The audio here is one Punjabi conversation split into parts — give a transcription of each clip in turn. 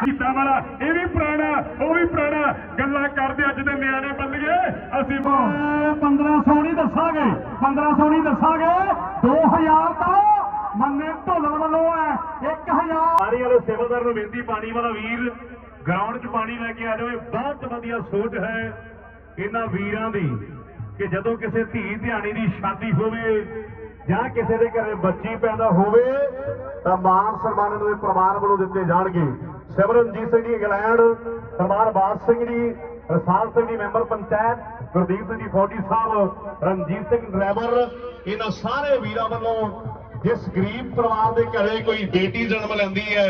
ਕੀਤਾ ਵਾਲਾ ਇਹ ਵੀ ਪੁਰਾਣਾ ਉਹ ਵੀ ਪੁਰਾਣਾ ਗੱਲਾਂ ਕਰਦੇ ਅੱਜ ਦੇ ਨਿਆਣੇ ਬੱਲੀਏ ਅਸੀਂ 1500 ਨਹੀਂ ਦੱਸਾਂਗੇ 1500 ਨਹੀਂ ਦੱਸਾਂਗੇ 2000 ਤਾਂ ਮੰਨੇ ਢੋਲਣ ਵੱਲੋਂ ਹੈ 1000 ਸਾਰੀ ਵਾਲੇ ਸੇਵਾਦਾਰ ਨੂੰ ਬੇਨਤੀ, ਪਾਣੀ ਵਾਲਾ ਵੀਰ ਗਰਾਊਂਡ 'ਚ ਪਾਣੀ ਲੈ ਕੇ ਆ ਜਾਵੇ। ਬਹੁਤ ਵਧੀਆ ਸੋਚ ਹੈ ਇਹਨਾਂ ਵੀਰਾਂ ਦੀ ਕਿ ਜਦੋਂ ਕਿਸੇ ਧੀ ਧਿਆਣੀ ਦੀ ਸ਼ਾਦੀ ਹੋਵੇ ਜਾਂ ਕਿਸੇ ਦੇ ਘਰੇ ਬੱਚੀ ਪੈਦਾ ਹੋਵੇ, ਤਾਂ ਮਾਨ ਸਨਮਾਨ ਇਹਨਾਂ ਦੇ ਪਰਿਵਾਰ ਵੱਲੋਂ ਦਿੱਤੇ ਜਾਣਗੇ। ਸਿਮਰਨਜੀਤ ਸਿੰਘ ਜੀ, ਇੰਗਲੈਂਡ, ਸਰਦਾਰ ਬਾਦ ਸਿੰਘ ਜੀ, ਰਸਾਲ ਸਿੰਘ ਜੀ, ਮੈਂਬਰ ਪੰਚਾਇਤ, ਗੁਰਦੀਪ ਸਿੰਘ ਜੀ, ਫੌਜੀ ਸਾਹਿਬ, ਰਣਜੀਤ ਸਿੰਘ ਡਰਾਈਵਰ, ਇਹਨਾਂ ਸਾਰੇ ਵੀਰਾਂ ਵੱਲੋਂ ਜਿਸ ਗਰੀਬ ਪਰਿਵਾਰ ਦੇ ਘਰੇ ਕੋਈ ਬੇਟੀ ਜਨਮ ਲੈਂਦੀ ਹੈ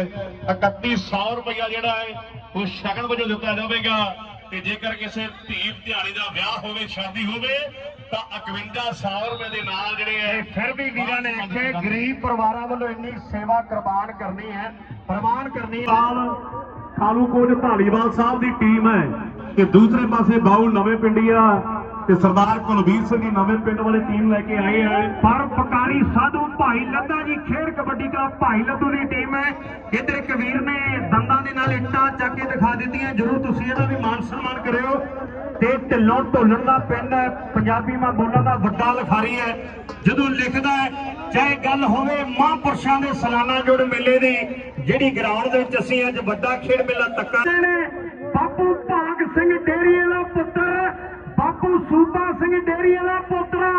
3100 ਰੁਪਇਆ ਜਿਹੜਾ ਹੈ, ਉਹ ਸ਼ਗਨ ਵਜੋਂ ਦਿੱਤਾ ਜਾਵੇਗਾ। ਤੇ ਜੇਕਰ ਕਿਸੇ ਧੀ ਧਿਆਣੀ ਦਾ ਵਿਆਹ ਹੋਵੇ ਸ਼ਾਦੀ ਹੋਵੇ ਤਾਂ 5100 ਰੁਪਏ ਦੇ ਨਾਲ ਜਿਹੜੇ ਹੈ ਫਿਰ ਵੀ ਵੀਰਾਂ ਨੇ ਆਖਿਆ ਗਰੀਬ ਪਰਿਵਾਰਾਂ ਵੱਲੋਂ ਇੰਨੀ ਸੇਵਾ ਕੁਰਬਾਨ ਕਰਨੀ ਹੈ ਪ੍ਰਮਾਨ ਕਰਨੀ ਹੈ। ਕਾਲੂ ਕੋਟ ਢਾਲੀਵਾਲ ਸਾਹਿਬ ਦੀ ਟੀਮ ਹੈ ਤੇ ਦੂਸਰੇ ਪਾਸੇ ਬਾਉ ਨਵੇਂ ਪਿੰਡੀਆ ਤੇ ਸਰਦਾਰ ਕੁਲਵੀਰ ਸਿੰਘ ਦੀ ਨਵੇਂ ਪਿੰਡ ਵਾਲੀ ਟੀਮ ਲੈ ਕੇ ਆਏ ਹੈ ਪਰ ਪਕਾਰੀ ਸਾਧੂ ਭਾਈ ਲੱਦਾ ਜੀ ਖੇਡ ਕਬੱਡੀ ਦਾ ਭਾਈ ਲੱਦੂ ਦੀ ਟੀਮ ਹੈ। ਇਧਰ ਕਬੀਰ ਨੇ ਦੰਦਾਂ ਦੇ ਨਾਲ ਇੱਟਾਂ ਚੱਕ ਕੇ ਦਿਖਾ ਦਿੱਤੀਆਂ। ਜਰੂਰ ਤੁਸੀਂ ਇਹਦਾ ਵੀ ਮਾਨ ਸਨਮਾਨ ਕਰਿਓ। ਤੇ ਢਿੱਲੋਂ ਢੋਲਣ ਦਾ ਪਿੰਡ ਹੈ। ਪੰਜਾਬੀ ਮਾਂ ਬੋਲਣ ਦਾ ਵੱਡਾ ਲਿਖਾਰੀ ਹੈ। ਜਦੋਂ ਲਿਖਦਾ ਹੈ ਚਾਹੇ ਗੱਲ ਹੋਵੇ ਮਹਾਂਪੁਰਸ਼ਾਂ ਦੇ ਸਾਲਾਨਾ ਜੁੜ ਮੇਲੇ ਦੀ ਜਿਹੜੀ ਗਰਾਊਂਡ ਦੇ ਵਿੱਚ ਅਸੀਂ ਅੱਜ ਵੱਡਾ ਖੇਡ ਮੇਲਾ ਤੱਕਾ ਬਾਪੂ ਭਾਗ ਸਿੰਘ ਡੇਰੀਏ ਦਾ ਪੁੱਤਰ ਬਾਪੂ ਸੂਬਾ ਸਿੰਘ ਡੇਰੀਏ ਦਾ ਪੁੱਤਰਾ।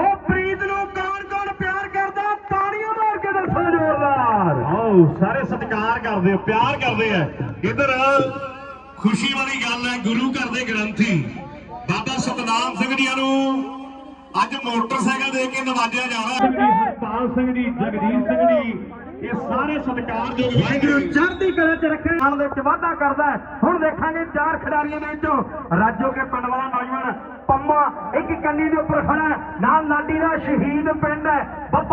ਉਹ ਪ੍ਰੀਤ ਨੂੰ ਕੌਣ ਕੌਣ ਪਿਆਰ ਕਰਦਾ? ਤਾੜੀਆਂ ਮਾਰ ਕੇ ਦੱਸੋ ਜ਼ੋਰਦਾਰ। ਆਓ ਸਾਰੇ ਸਤਿਕਾਰ ਕਰਦੇ ਆ ਪਿਆਰ ਕਰਦੇ ਆ। ਇਧਰ ਖੁਸ਼ੀ ਵਾਲੀ ਗੱਲ ਹੈ ਗੁਰੂ ਘਰ ਦੇ ਗ੍ਰੰਥੀ ਬਾਬਾ ਸਤਨਾਮ ਸਿੰਘ ਜੀਆਂ ਨੂੰ ਅੱਜ ਮੋਟਰਸਾਈਕਲ ਦੇ ਕੇ ਨਵਾਜਿਆ ਜਾਣਾ। ਹਰਪਾਲ ਸਿੰਘ ਜੀ ਜਗਜੀਤ ਸਿੰਘ ਜੀ ਇਹ ਸਾਰੇ ਸਤਿਕਾਰਯੋਗ ਵਾਹਿਗੁਰੂ ਚੜ੍ਹਦੀ ਕਲਾ ਚ ਰੱਖੇ ਨਾਲ ਦੇ ਵਿੱਚ ਵਾਧਾ ਕਰਦਾ। ਹੁਣ ਦੇਖਾਂਗੇ ਚਾਰ ਖਿਡਾਰੀਆਂ ਦੇ ਵਿੱਚੋਂ ਰਾਜੋ ਕੇ ਪਿੰਡ ਵਾਲਾ ਨੌਜਵਾਨ ਪੰਮਾ ਇੱਕ ਕੰਨੀ ਦੇ ਉੱਪਰ ਖੜਾ। ਨਾਲ ਲਾਡੀ ਦਾ ਸ਼ਹੀਦ ਪਿੰਡ ਹੈ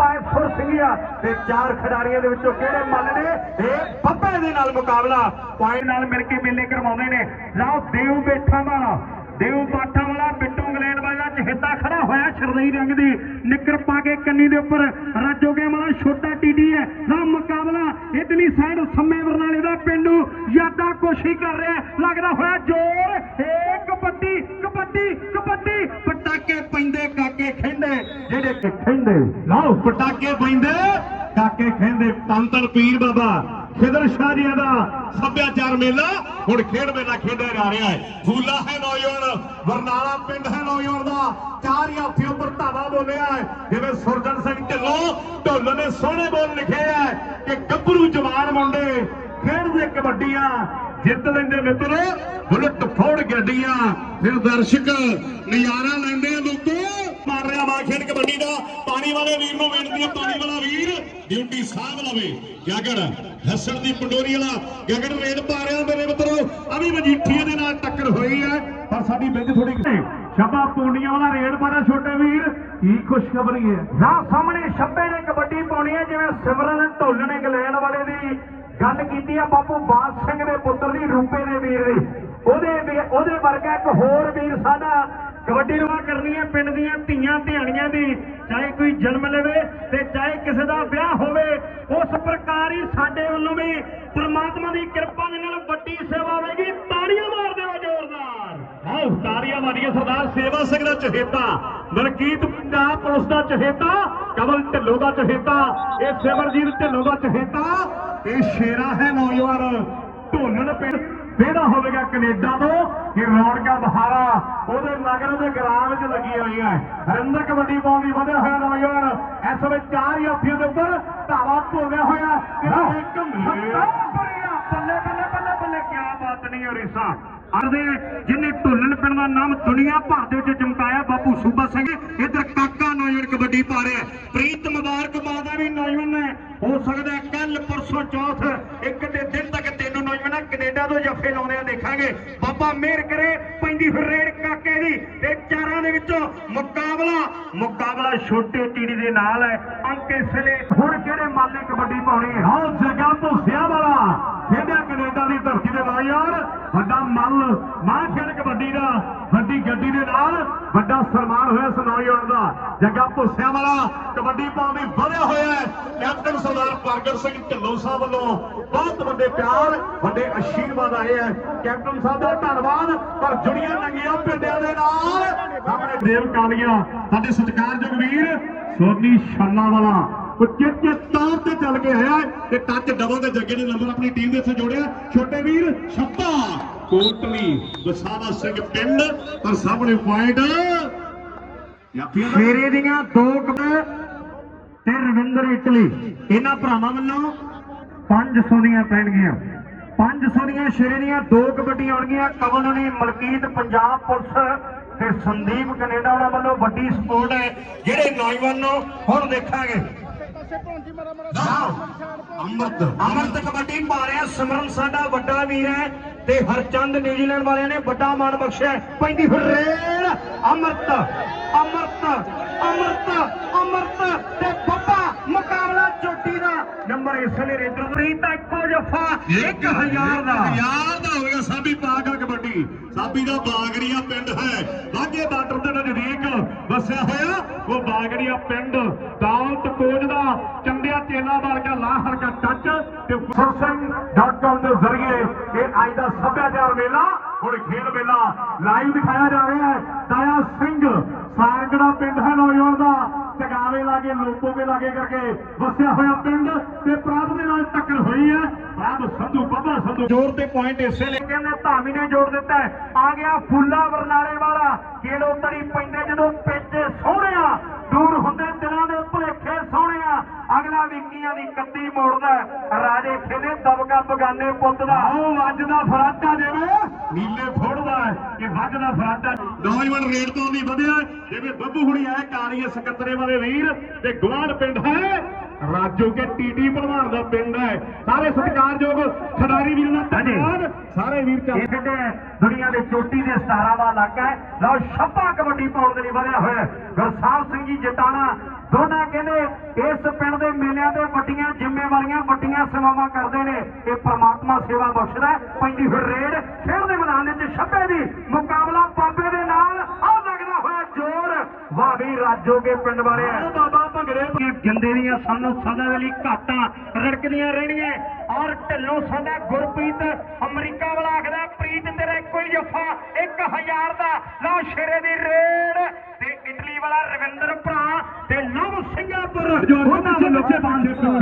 ਹੈ ਸੁਰ ਸਿੰਘਿਆ ਤੇ ਚਾਰ ਖਿਡਾਰੀਆਂ ਦੇ ਵਿੱਚੋਂ ਕਿਹੜੇ ਮੱਲ ਨੇ ਇਹ ਬੱਪੇ ਦੇ ਨਾਲ ਮੁਕਾਬਲਾ ਪੁਆਇੰਟ ਨਾਲ ਮਿਲ ਕੇ ਮੇਲੇ ਕਰਵਾਉਂਦੇ ਨੇ ਲਓ ਦੇਵ ਬੇਠਾਂ ਵਾਲਾ ਦੇਵ ਬਾਠਾ ਵਾਲਾ ਇੰਗਲੈਂਡ ਵਾਲਾ ਚਹੇਤਾ ਖੜਾ ਹੋਇਆ ਸ਼ਰਦਈ ਰੰਗ ਦੀ। ਨਿੱਕਰ ਪਾ ਕੇ ਕੰਨੀ ਦੇ ਉੱਪਰ ਰਾਜੋਗੇ ਵਾਲਾ ਛੋਟਾ ਟੀਡੀ ਹੈ। ਨਾ ਮੁਕਾਬਲਾ ਇਧਰਲੀ ਸਾਈਡ ਸੰਮੇ ਬਰਨਾਲੇ ਦਾ ਪਿੰਡੂ ਯਾਦਾ ਕੋਸ਼ਿਸ਼ ਕਰ ਰਿਹਾ ਲੱਗਦਾ ਹੋਇਆ ਜ਼ੋਰ। ਏ ਕਬੱਡੀ ਕਬੱਡੀ ਕਬੱਡੀ। ਪਟਾਕੇ ਪੈਂਦੇ, ਕਾਕੇ ਖਿੰਦੇ ਜਿਹੜੇ ਖਿੰਦੇ ਲਓ, ਪਟਾਕੇ ਪੈਂਦੇ। ਕਾਕੇ ਖਿੰਦੇ ਤੰਤਨ ਪੀਰ ਬਾਬਾ ਖਿਦਰ ਸ਼ਾਹ ਜੀਆਂ ਦਾ ਸੱਭਿਆਚਾਰ ਮੇਲਾ। ਹੁਣ ਖੇਡ ਮੇਲਾ ਖੇਡਿਆ ਜਾ ਰਿਹਾ ਹੈ। ਫੂਲਾ ਹੈ ਨੌਜਵਾਨ ਬਰਨਾਲਾ ਪਿੰਡ ਹੈ ਨੌਜਵਾਨ ਦਾ। ਚਾਰ ਹਾਥੀ ਉੱਪਰ ਧਾਵਾ ਬੋਲਿਆ ਹੈ। ਜਿਵੇਂ ਸੁਰਜਨ ਸਿੰਘ ਢਿੱਲੋਂ, ਢੋਲ ਨੇ ਸੋਹਣੇ ਬੋਲ ਲਿਖੇ ਹੈ ਕਿ ਗੱਭਰੂ ਜਵਾਨ ਮੁੰਡੇ ਖੇਡਦੇ ਕਬੱਡੀਆਂ ਜਿੱਤ ਲੈਂਦੇ ਮਿੱਤਰੋ। ਬੁਲਟ ਫੋੜ ਗੱਡੀਆਂ। ਫਿਰ ਦਰਸ਼ਕ ਨਜ਼ਾਰਾ ਲੈਂਦੇ ਆ ਲੋਕੋ। ਮਾਰ ਰਿਹਾ ਵਾ ਖੇਡ ਕਬੱਡੀ ਦਾ। ਪਾਣੀ ਵਾਲੇ ਵੀਰ ਨੂੰ ਬੇਨਤੀ ਹੈ ਪਾਣੀ ਵਾਲਾ ਵੀਰ। ਡਿਊਟੀ ਸਾਹਬ ਲਵੇ। ਗਗਨ ਹੱਸਣ ਦੀ ਪੰਡੋਰੀ ਵਾਲਾ ਗਗਨ ਰੇਡ ਪਾ ਰਿਹਾ ਮੇਰੇ ਮਿੱਤਰੋ। ਆ ਵੀ ਮਜੀਠੀਏ ਦੇ ਨਾਲ ਟੱਕਰ ਹੋਈ ਹੈ। ਪਰ ਸਾਡੀ ਬਿੰਦ ਥੋੜੀ ਸ਼ਬਾ ਪੂੰਡੀਆਂ ਵਾਲਾ ਰੇਡ ਪਾਰਾ ਛੋਟੇ ਵੀਰ। ਕੀ ਖੁਸ਼ਖਬਰੀ ਹੈ। ਨਾ ਸਾਹਮਣੇ ਛੱਬੇ ਨੇ ਕਬੱਡੀ ਪਾਉਣੀ ਹੈ, ਜਿਵੇਂ ਸਿਮਰਨ ਢੋਲਣ ਇੰਗਲੈਂਡ ਵਾਲੇ ਦੀ ਗੱਲ ਕੀਤੀ ਆ ਬਾਪੂ ਬਾਦ ਸਿੰਘ ਦੇ ਪੁੱਤਰ ਦੀ, ਰੂਪੇ ਦੇ ਵੀਰ ਦੀ। ਉਹਦੇ ਉਹਦੇ ਵਰਗਾ ਇੱਕ ਹੋਰ ਵੀਰ ਸਾਡਾ ਕਬੱਡੀ ਨੂੰ ਕਰਨੀ ਹੈ ਪਿੰਡ ਦੀਆਂ ਧੀਆਂ ਧਿਆਣੀਆਂ ਦੀ। ਚਾਹੇ ਕੋਈ ਜਨਮ ਲਵੇ ਤੇ ਚਾਹੇ ਕਿਸੇ ਦਾ ਵਿਆਹ ਹੋਵੇ, ਉਸ ਪ੍ਰਕਾਰ ਹੀ ਸਾਡੇ ਵੱਲੋਂ ਵੀ ਪ੍ਰਮਾਤਮਾ ਦੀ ਕਿਰਪਾ ਦੇ ਨਾਲ ਵੱਡੀ ਸੇਵਾ ਹੋਵੇਗੀ। ਤਾੜੀਆਂ ਮਾਰ ਤਾੜੀਆਂ ਮਾਰੀਏ ਸਰਦਾਰ ਸੇਵਾ ਸਿੰਘ ਦਾ ਚਹੇਤਾ ਮਲਕੀਤ ਪੰਜਾਬ ਪੁਲਿਸ ਦਾ ਚਹੇਤਾ ਕਮਲ ਢਿੱਲੋਂ ਦਾ ਚਹੇਤਾ ਇਹ ਸਿਮਰਜੀਤ ਢਿੱਲੋਂ ਦਾ ਚਹੇਤਾ ਇਹ ਸ਼ੇਰਾ ਹੈ ਨੌਜਵਾਨ ਢੋਲਣ ਪਿੰਡ। ਵਿਹੜਾ ਹੋਵੇਗਾ ਕੈਨੇਡਾ ਤੋਂ ਕਿ ਰੌਣਕਾਂ ਬਹਾਰਾ ਉਹਦੇ ਨਗਰ ਦੇ ਗ੍ਰਾਮ ਵਿੱਚ ਲੱਗੀ ਹੋਈ ਹੈ। ਹਰਿੰਦਰ ਕਬੱਡੀ ਪਾਉਣ ਦੀ ਵਧਿਆ ਹੋਇਆ ਨੌਜਵਾਨ ਇਸ ਵੇਲੇ ਚਾਰ ਹਾਥੀਆਂ ਦੇ ਉੱਪਰ ਧਾਵਾ ਭੋਗਿਆ ਹੋਇਆ ਕਿ ਇੱਕ ਮੱਤਾ ਭਰਿਆ ਬੱਲੇ ਬੱਲੇ ਬੱਲੇ ਬੱਲੇ ਕੀ ਬਾਤ ਨਹੀਂ ਹੋ ਰਹੀ ਸਾ ਅਰਦੇ ਜਿਨੇ ਢੋਲਣ ਪਿੰਡ ਦਾ ਨਾਮ ਦੁਨੀਆ ਭਰ ਦੇ ਵਿੱਚ ਚਮਕਾਇਆ, ਬਾਪੂ ਸੂਬਾ ਸਿੰਘ। ਇਧਰ ਕਾਕਾ ਨੌਜਵਾਨ ਕਬੱਡੀ ਪਾ ਰਿਹਾ। ਪ੍ਰੀਤ ਮੁਬਾਰਕ ਮਾਦਾ ਵੀ ਨੌਜਵਾਨ ਹੈ। ਹੋ ਸਕਦਾ ਕੱਲ ਪਰਸੋਂ ਚੌਥ, ਇੱਕ ਦੇ ਦਿਨ ਤੱਕ ਕੈਨੇਡਾ ਤੋਂ ਜੱਫੇ ਲਾਉਂਦੇ ਦੇਖਾਂਗੇ। ਬਾਬਾ ਮਿਹਰ ਕਰੇ, ਪੈਂਦੀ ਫਿਰ ਰੇਡ ਕਾਕੇ ਦੀ ਤੇ ਚਾਰਾਂ ਦੇ ਵਿੱਚੋਂ ਮੁਕਾਬਲਾ ਮੁਕਾਬਲਾ ਛੋਟੇ ਟੀੜੀ ਦੇ ਨਾਲ ਹੈ। ਅੰਕ ਇਸ ਵੇਲੇ ਹੁਣ ਕਿਹੜੇ ਮਾਲੇ ਕਬੱਡੀ ਪਾਉਣੀ ਹੈ? ਹਾਂ ਜਗਾ ਤੋਂ ਵਾਲਾ। ਖੇਡਿਆ ਕੈਨੇਡਾ ਦੀ ਧਰਤੀ ਦੇ ਨਾਲ ਯਾਰ, ਵੱਡਾ ਮੱਲ, ਮਾਂ ਖੇਡ ਕਬੱਡੀ ਦਾ। ਵੱਡੀ ਗੱਡੀ ਦੇ ਨਾਲ ਵੱਡਾ ਸਨਮਾਨ ਹੋਇਆ ਇਸ ਨੌਜਵਾਨ ਦਾ। ਜੱਗਾ ਭੁੱਸਿਆਂ ਵਾਲਾ ਕਬੱਡੀ ਪਾਉਣ ਵਧਿਆ ਹੋਇਆ ਕੈਪਟਨ ਸਰਦਾਰ ਪ੍ਰਗਟ ਸਿੰਘ ਢਿੱਲੋਂ ਸਾਹਿਬ ਵੱਲੋਂ ਬਹੁਤ ਵੱਡੇ ਪਿਆਰ, ਵੱਡੇ ਆਸ਼ੀਰਵਾਦ ਆਏ ਹੈ। ਕੈਪਟਨ ਸਾਹਿਬ ਦਾ ਧੰਨਵਾਦ, ਪਰ ਜੁੜੀਆਂ ਨੰਗੀਆਂ ਪਿੰਡਿਆਂ ਦੇ ਨਾਲ ਸਾਹਮਣੇ ਦੇਵ ਕਾਲੀਆ, ਸਾਡੇ ਸਤਿਕਾਰਯੋਗ ਵੀਰ ਸੋਨੀ ਛਾਲਾ ਵਾਲਾ। ਉਚੇਚੇ ਤੌਰ ਤੇ ਚੱਲ ਕੇ ਆਇਆ ਤੇ ਟੱਚ ਡਬਲ ਦੇ ਜੱਗੇ ਨੇ ਨੰਬਰ ਆਪਣੀ ਟੀਮ ਦੇ ਇੱਥੇ ਜੋੜਿਆ। ਛੋਟੇ ਵੀਰ ਛੱਪਾ। ਕੋਟਲੀ ਵਸਾਵਾ ਸਿੰਘ ਪਿੰਡ ਪਰ ਸਾਹਮਣੇ ਪੁਆਇੰਟ ਸ਼ੇਰੇ ਦੀਆਂ ਦੋ ਕਪ ਤੇ ਰਵਿੰਦਰ ਇਟਲੀ। ਇਹਨਾਂ ਭਰਾਵਾਂ ਵੱਲੋਂ 500 ਦੀਆਂ ਪੈਣਗੀਆਂ। 500 ਦੀਆਂ ਸ਼ੇਰੇ ਦੀਆਂ ਦੋ ਕਬੱਡੀਆਂ ਆਉਣਗੀਆਂ। ਕਵਲ ਨੇ ਮਲਕੀਤ, ਪੰਜਾਬ ਪੁਲਿਸ ਤੇ ਸੰਦੀਪ ਕੈਨੇਡਾ ਉਹਨਾਂ ਵੱਲੋਂ ਵੱਡੀ ਸਪੋਰਟ ਹੈ। ਜਿਹੜੇ ਨੌਜਵਾਨ ਨੂੰ ਹੁਣ ਦੇਖਾਂਗੇ। ਅੰਮ੍ਰਿਤ, ਅਮਰਤ ਕਬੱਡੀ ਪਾ ਰਿਹਾ। ਸਿਮਰਨ ਸਾਡਾ ਵੱਡਾ ਵੀਰ ਹੈ। ਤੇ ਹਰਚੰਦ ਨਿਊਜ਼ੀਲੈਂਡ ਵਾਲਿਆਂ ਨੇ ਵੱਡਾ ਮਾਣ ਬਖਸ਼ਿਆ। ਪੈਂਦੀ ਫਿਰ ਰੇਲ। ਅਮਰਤ ਅਮਰਤ ਅਮਰਤ ਅਮਰਤ ਤੇ ਬੱਬਾ ਮੁਕਾਬਲਾ ਚੋਟੀ ਦਾ। ਨੰਬਰ ਇਸ ਵੇਲੇ ਰੇਡਰ ਪ੍ਰੀਤ ਦਾ ਇੱਕੋ ਜਫਾ 1000 ਦਾ। ਹਜ਼ਾਰ ਦਾ ਹੋਵੇਗਾ ਸਾਬੀ ਪਾਗਾ ਕਬੱਡੀ। ਸਾਬੀ ਦਾ ਬਾਗੜੀਆ ਪਿੰਡ ਹੈ। ਵਾਗੇ ਬਾਰਡਰ ਦੇ ਨਜ਼ਦੀਕ ਵਸਿਆ ਹੋਇਆ। ਉਹ ਬਾਗੜੀਆ ਪਿੰਡ ਦੌਲਤ ਕੋਜ ਦਾ ਚੇਲਾ ਵਰਗਾ ਲਾਹਰ ਦਾ ਟੱਚ ਤੇ ਫਰਸਨ.com ਦੇ ਜ਼ਰੀਏ ਇਹ ਅੱਜ ਦਾ ਸੱਭਿਆਚਾਰ ਮੇਲਾ, ਹੁਣ ਖੇਡ ਮੇਲਾ ਲਾਈਵ ਦਿਖਾਇਆ ਜਾ ਰਿਹਾ ਹੈ। ਤਾਇਆ ਸਿੰਘ, ਸਾਰਗੜਾ ਪਿੰਡ ਹੈ ਨੌਜਵਾਨ ਦਾ। ਚਗਾਵੇ ਲਾਗੇ, ਲੋਪੋ ਕੇ ਲਾਗੇ ਕਰਕੇ ਵਸਿਆ ਹੋਇਆ ਪਿੰਡ ਤੇ ਪ੍ਰਭ ਦੇ ਨਾਲ ਟੱਕਰ ਹੋਈ ਹੈ। ਪ੍ਰਭ ਸੰਧੂ, ਬੱਬਾ ਸੰਧੂ। ਜੋਰ ਤੇ ਪੁਆਇੰਟ ਇਸੇ ਲਈ ਕਹਿੰਦੇ ਧਾਮੀ ਨੇ ਜੋੜ ਦਿੱਤਾ ਆ ਗਿਆ ਫੁੱਲਾ ਬਰਨਾਲੇ ਵਾਲਾ। ਕਿਹੜੋ ਤੜੀ ਪੈਂਦੇ ਜਦੋਂ ਪਿੱਛ ਸੋਹਣਿਆ, ਦੂਰ ਹੁੰਦੇ ਦਿਲਾਂ ਦੇ ਭੁਲੇਖੇ ਸੋਹਣਿਆ। ਅਗਲਾ ਵਿਕੀਆਂ ਦੀ ਕੱਤੀ ਮੋੜਦਾ ਰਾਜੇ ਖੇਲੇ ਦਬਕਾ ਬਗਾਨੇ ਪੁੱਤ ਦਾ। ਆਓ, ਵੱਜ ਫਰਾਟਾ ਜਿਵੇਂ ਨੀਲੇ ਫੋੜਦਾ ਹੈ ਕਿ ਵੱਜ ਦਾ ਫਰਾਟਾ। ਨੌਜਵਾਨ ਰੇਡ ਤੋਂ ਵੀ ਵਧਿਆ ਜਿਵੇਂ ਬੱਬੂ ਹੁਣੀ ਆਏ ਕਾਲੀਏ ਸਕੱਤਰੇ ਵਾਲੇ ਵੀਰ ਤੇ ਗਵਾਂਢ ਪਿੰਡ ਹੈ। ਰਾਜੋ ਕੇ ਟੀਟੀ ਦਾ ਪਿੰਡ ਹੈ। ਸਾਰੇ ਸਤਿਕਾਰਯੋਗ ਖਿਡਾਰੀ ਵੀਰ ਦਾ ਧੰਨਵਾਦ। ਸਾਰੇ ਵੀਰ ਇਹ ਖੇਡੇ ਦੁਨੀਆ ਦੇ ਚੋਟੀ ਦੇ ਸਟਾਰਾਂ ਦਾ ਇਲਾਕਾ ਹੈ। ਲਓ ਛੱਪਾ ਕਬੱਡੀ ਪਾਉਣ ਦੇ ਲਈ ਵਧਿਆ ਹੋਇਆ। ਗੁਰਸਾਹਿਬ ਸਿੰਘ ਜੀ ਜਟਾਣਾ ਦੋਨਾਂ ਕਹਿੰਦੇ ਇਸ ਪਿੰਡ ਦੇ ਮੇਲਿਆਂ ਤੇ ਵੱਡੀਆਂ ਜ਼ਿੰਮੇਵਾਰੀਆਂ ਵੱਡੀਆਂ ਸੇਵਾਵਾਂ ਕਰਦੇ ਨੇ। ਇਹ ਪ੍ਰਮਾਤਮਾ ਸੇਵਾ ਬਖਸ਼ਦਾ। ਪੈਂਦੀ ਫਿਰ ਰੇਡ ਖੇਡ ਦੇ ਮੈਦਾਨ ਵਿੱਚ ਛੱਪੇ ਦੀ ਮੁਕਾਬਲਾ ਬਾਬੇ ਦੇ ਨਾਲ। ਆ ਲੱਗਦਾ ਹੋਇਆ ਜ਼ੋਰ ਵਾਹ ਵੀ ਰਾਜੋ ਕੇ ਪਿੰਡ ਵਾਲੇ ਆਓ ਬਾਬਾ ਭੰਗੜੇ ਗਿੰਦੇ ਦੀਆਂ ਸਾਨੂੰ ਸਦਾ ਦੇ ਲਈ ਘਾਟਾਂ ਰੜਕਦੀਆਂ ਰਹਿਣੀਆਂ। ਔਰ ਢਿੱਲੋਂ ਸਾਡਾ ਗੁਰਪ੍ਰੀਤ ਅਮਰੀਕਾ ਵਾਲਾ ਆਖਦਾ ਪ੍ਰੀਤ ਤੇਰਾ ਇੱਕੋ ਹੀ ਜੱਫਾ 1000 ਦਾ। ਲਓ ਸ਼ੇਰੇ ਦੀ ਰੇਡ ਤੇ ਇਟਲੀ ਵਾਲਾ ਰਵਿੰਦਰ ਭਰਾ ਤੇ ਲਵ ਸਿੰਘਾਪੁਰ ਉਹਨਾਂ ਵੱਲੋਂ 500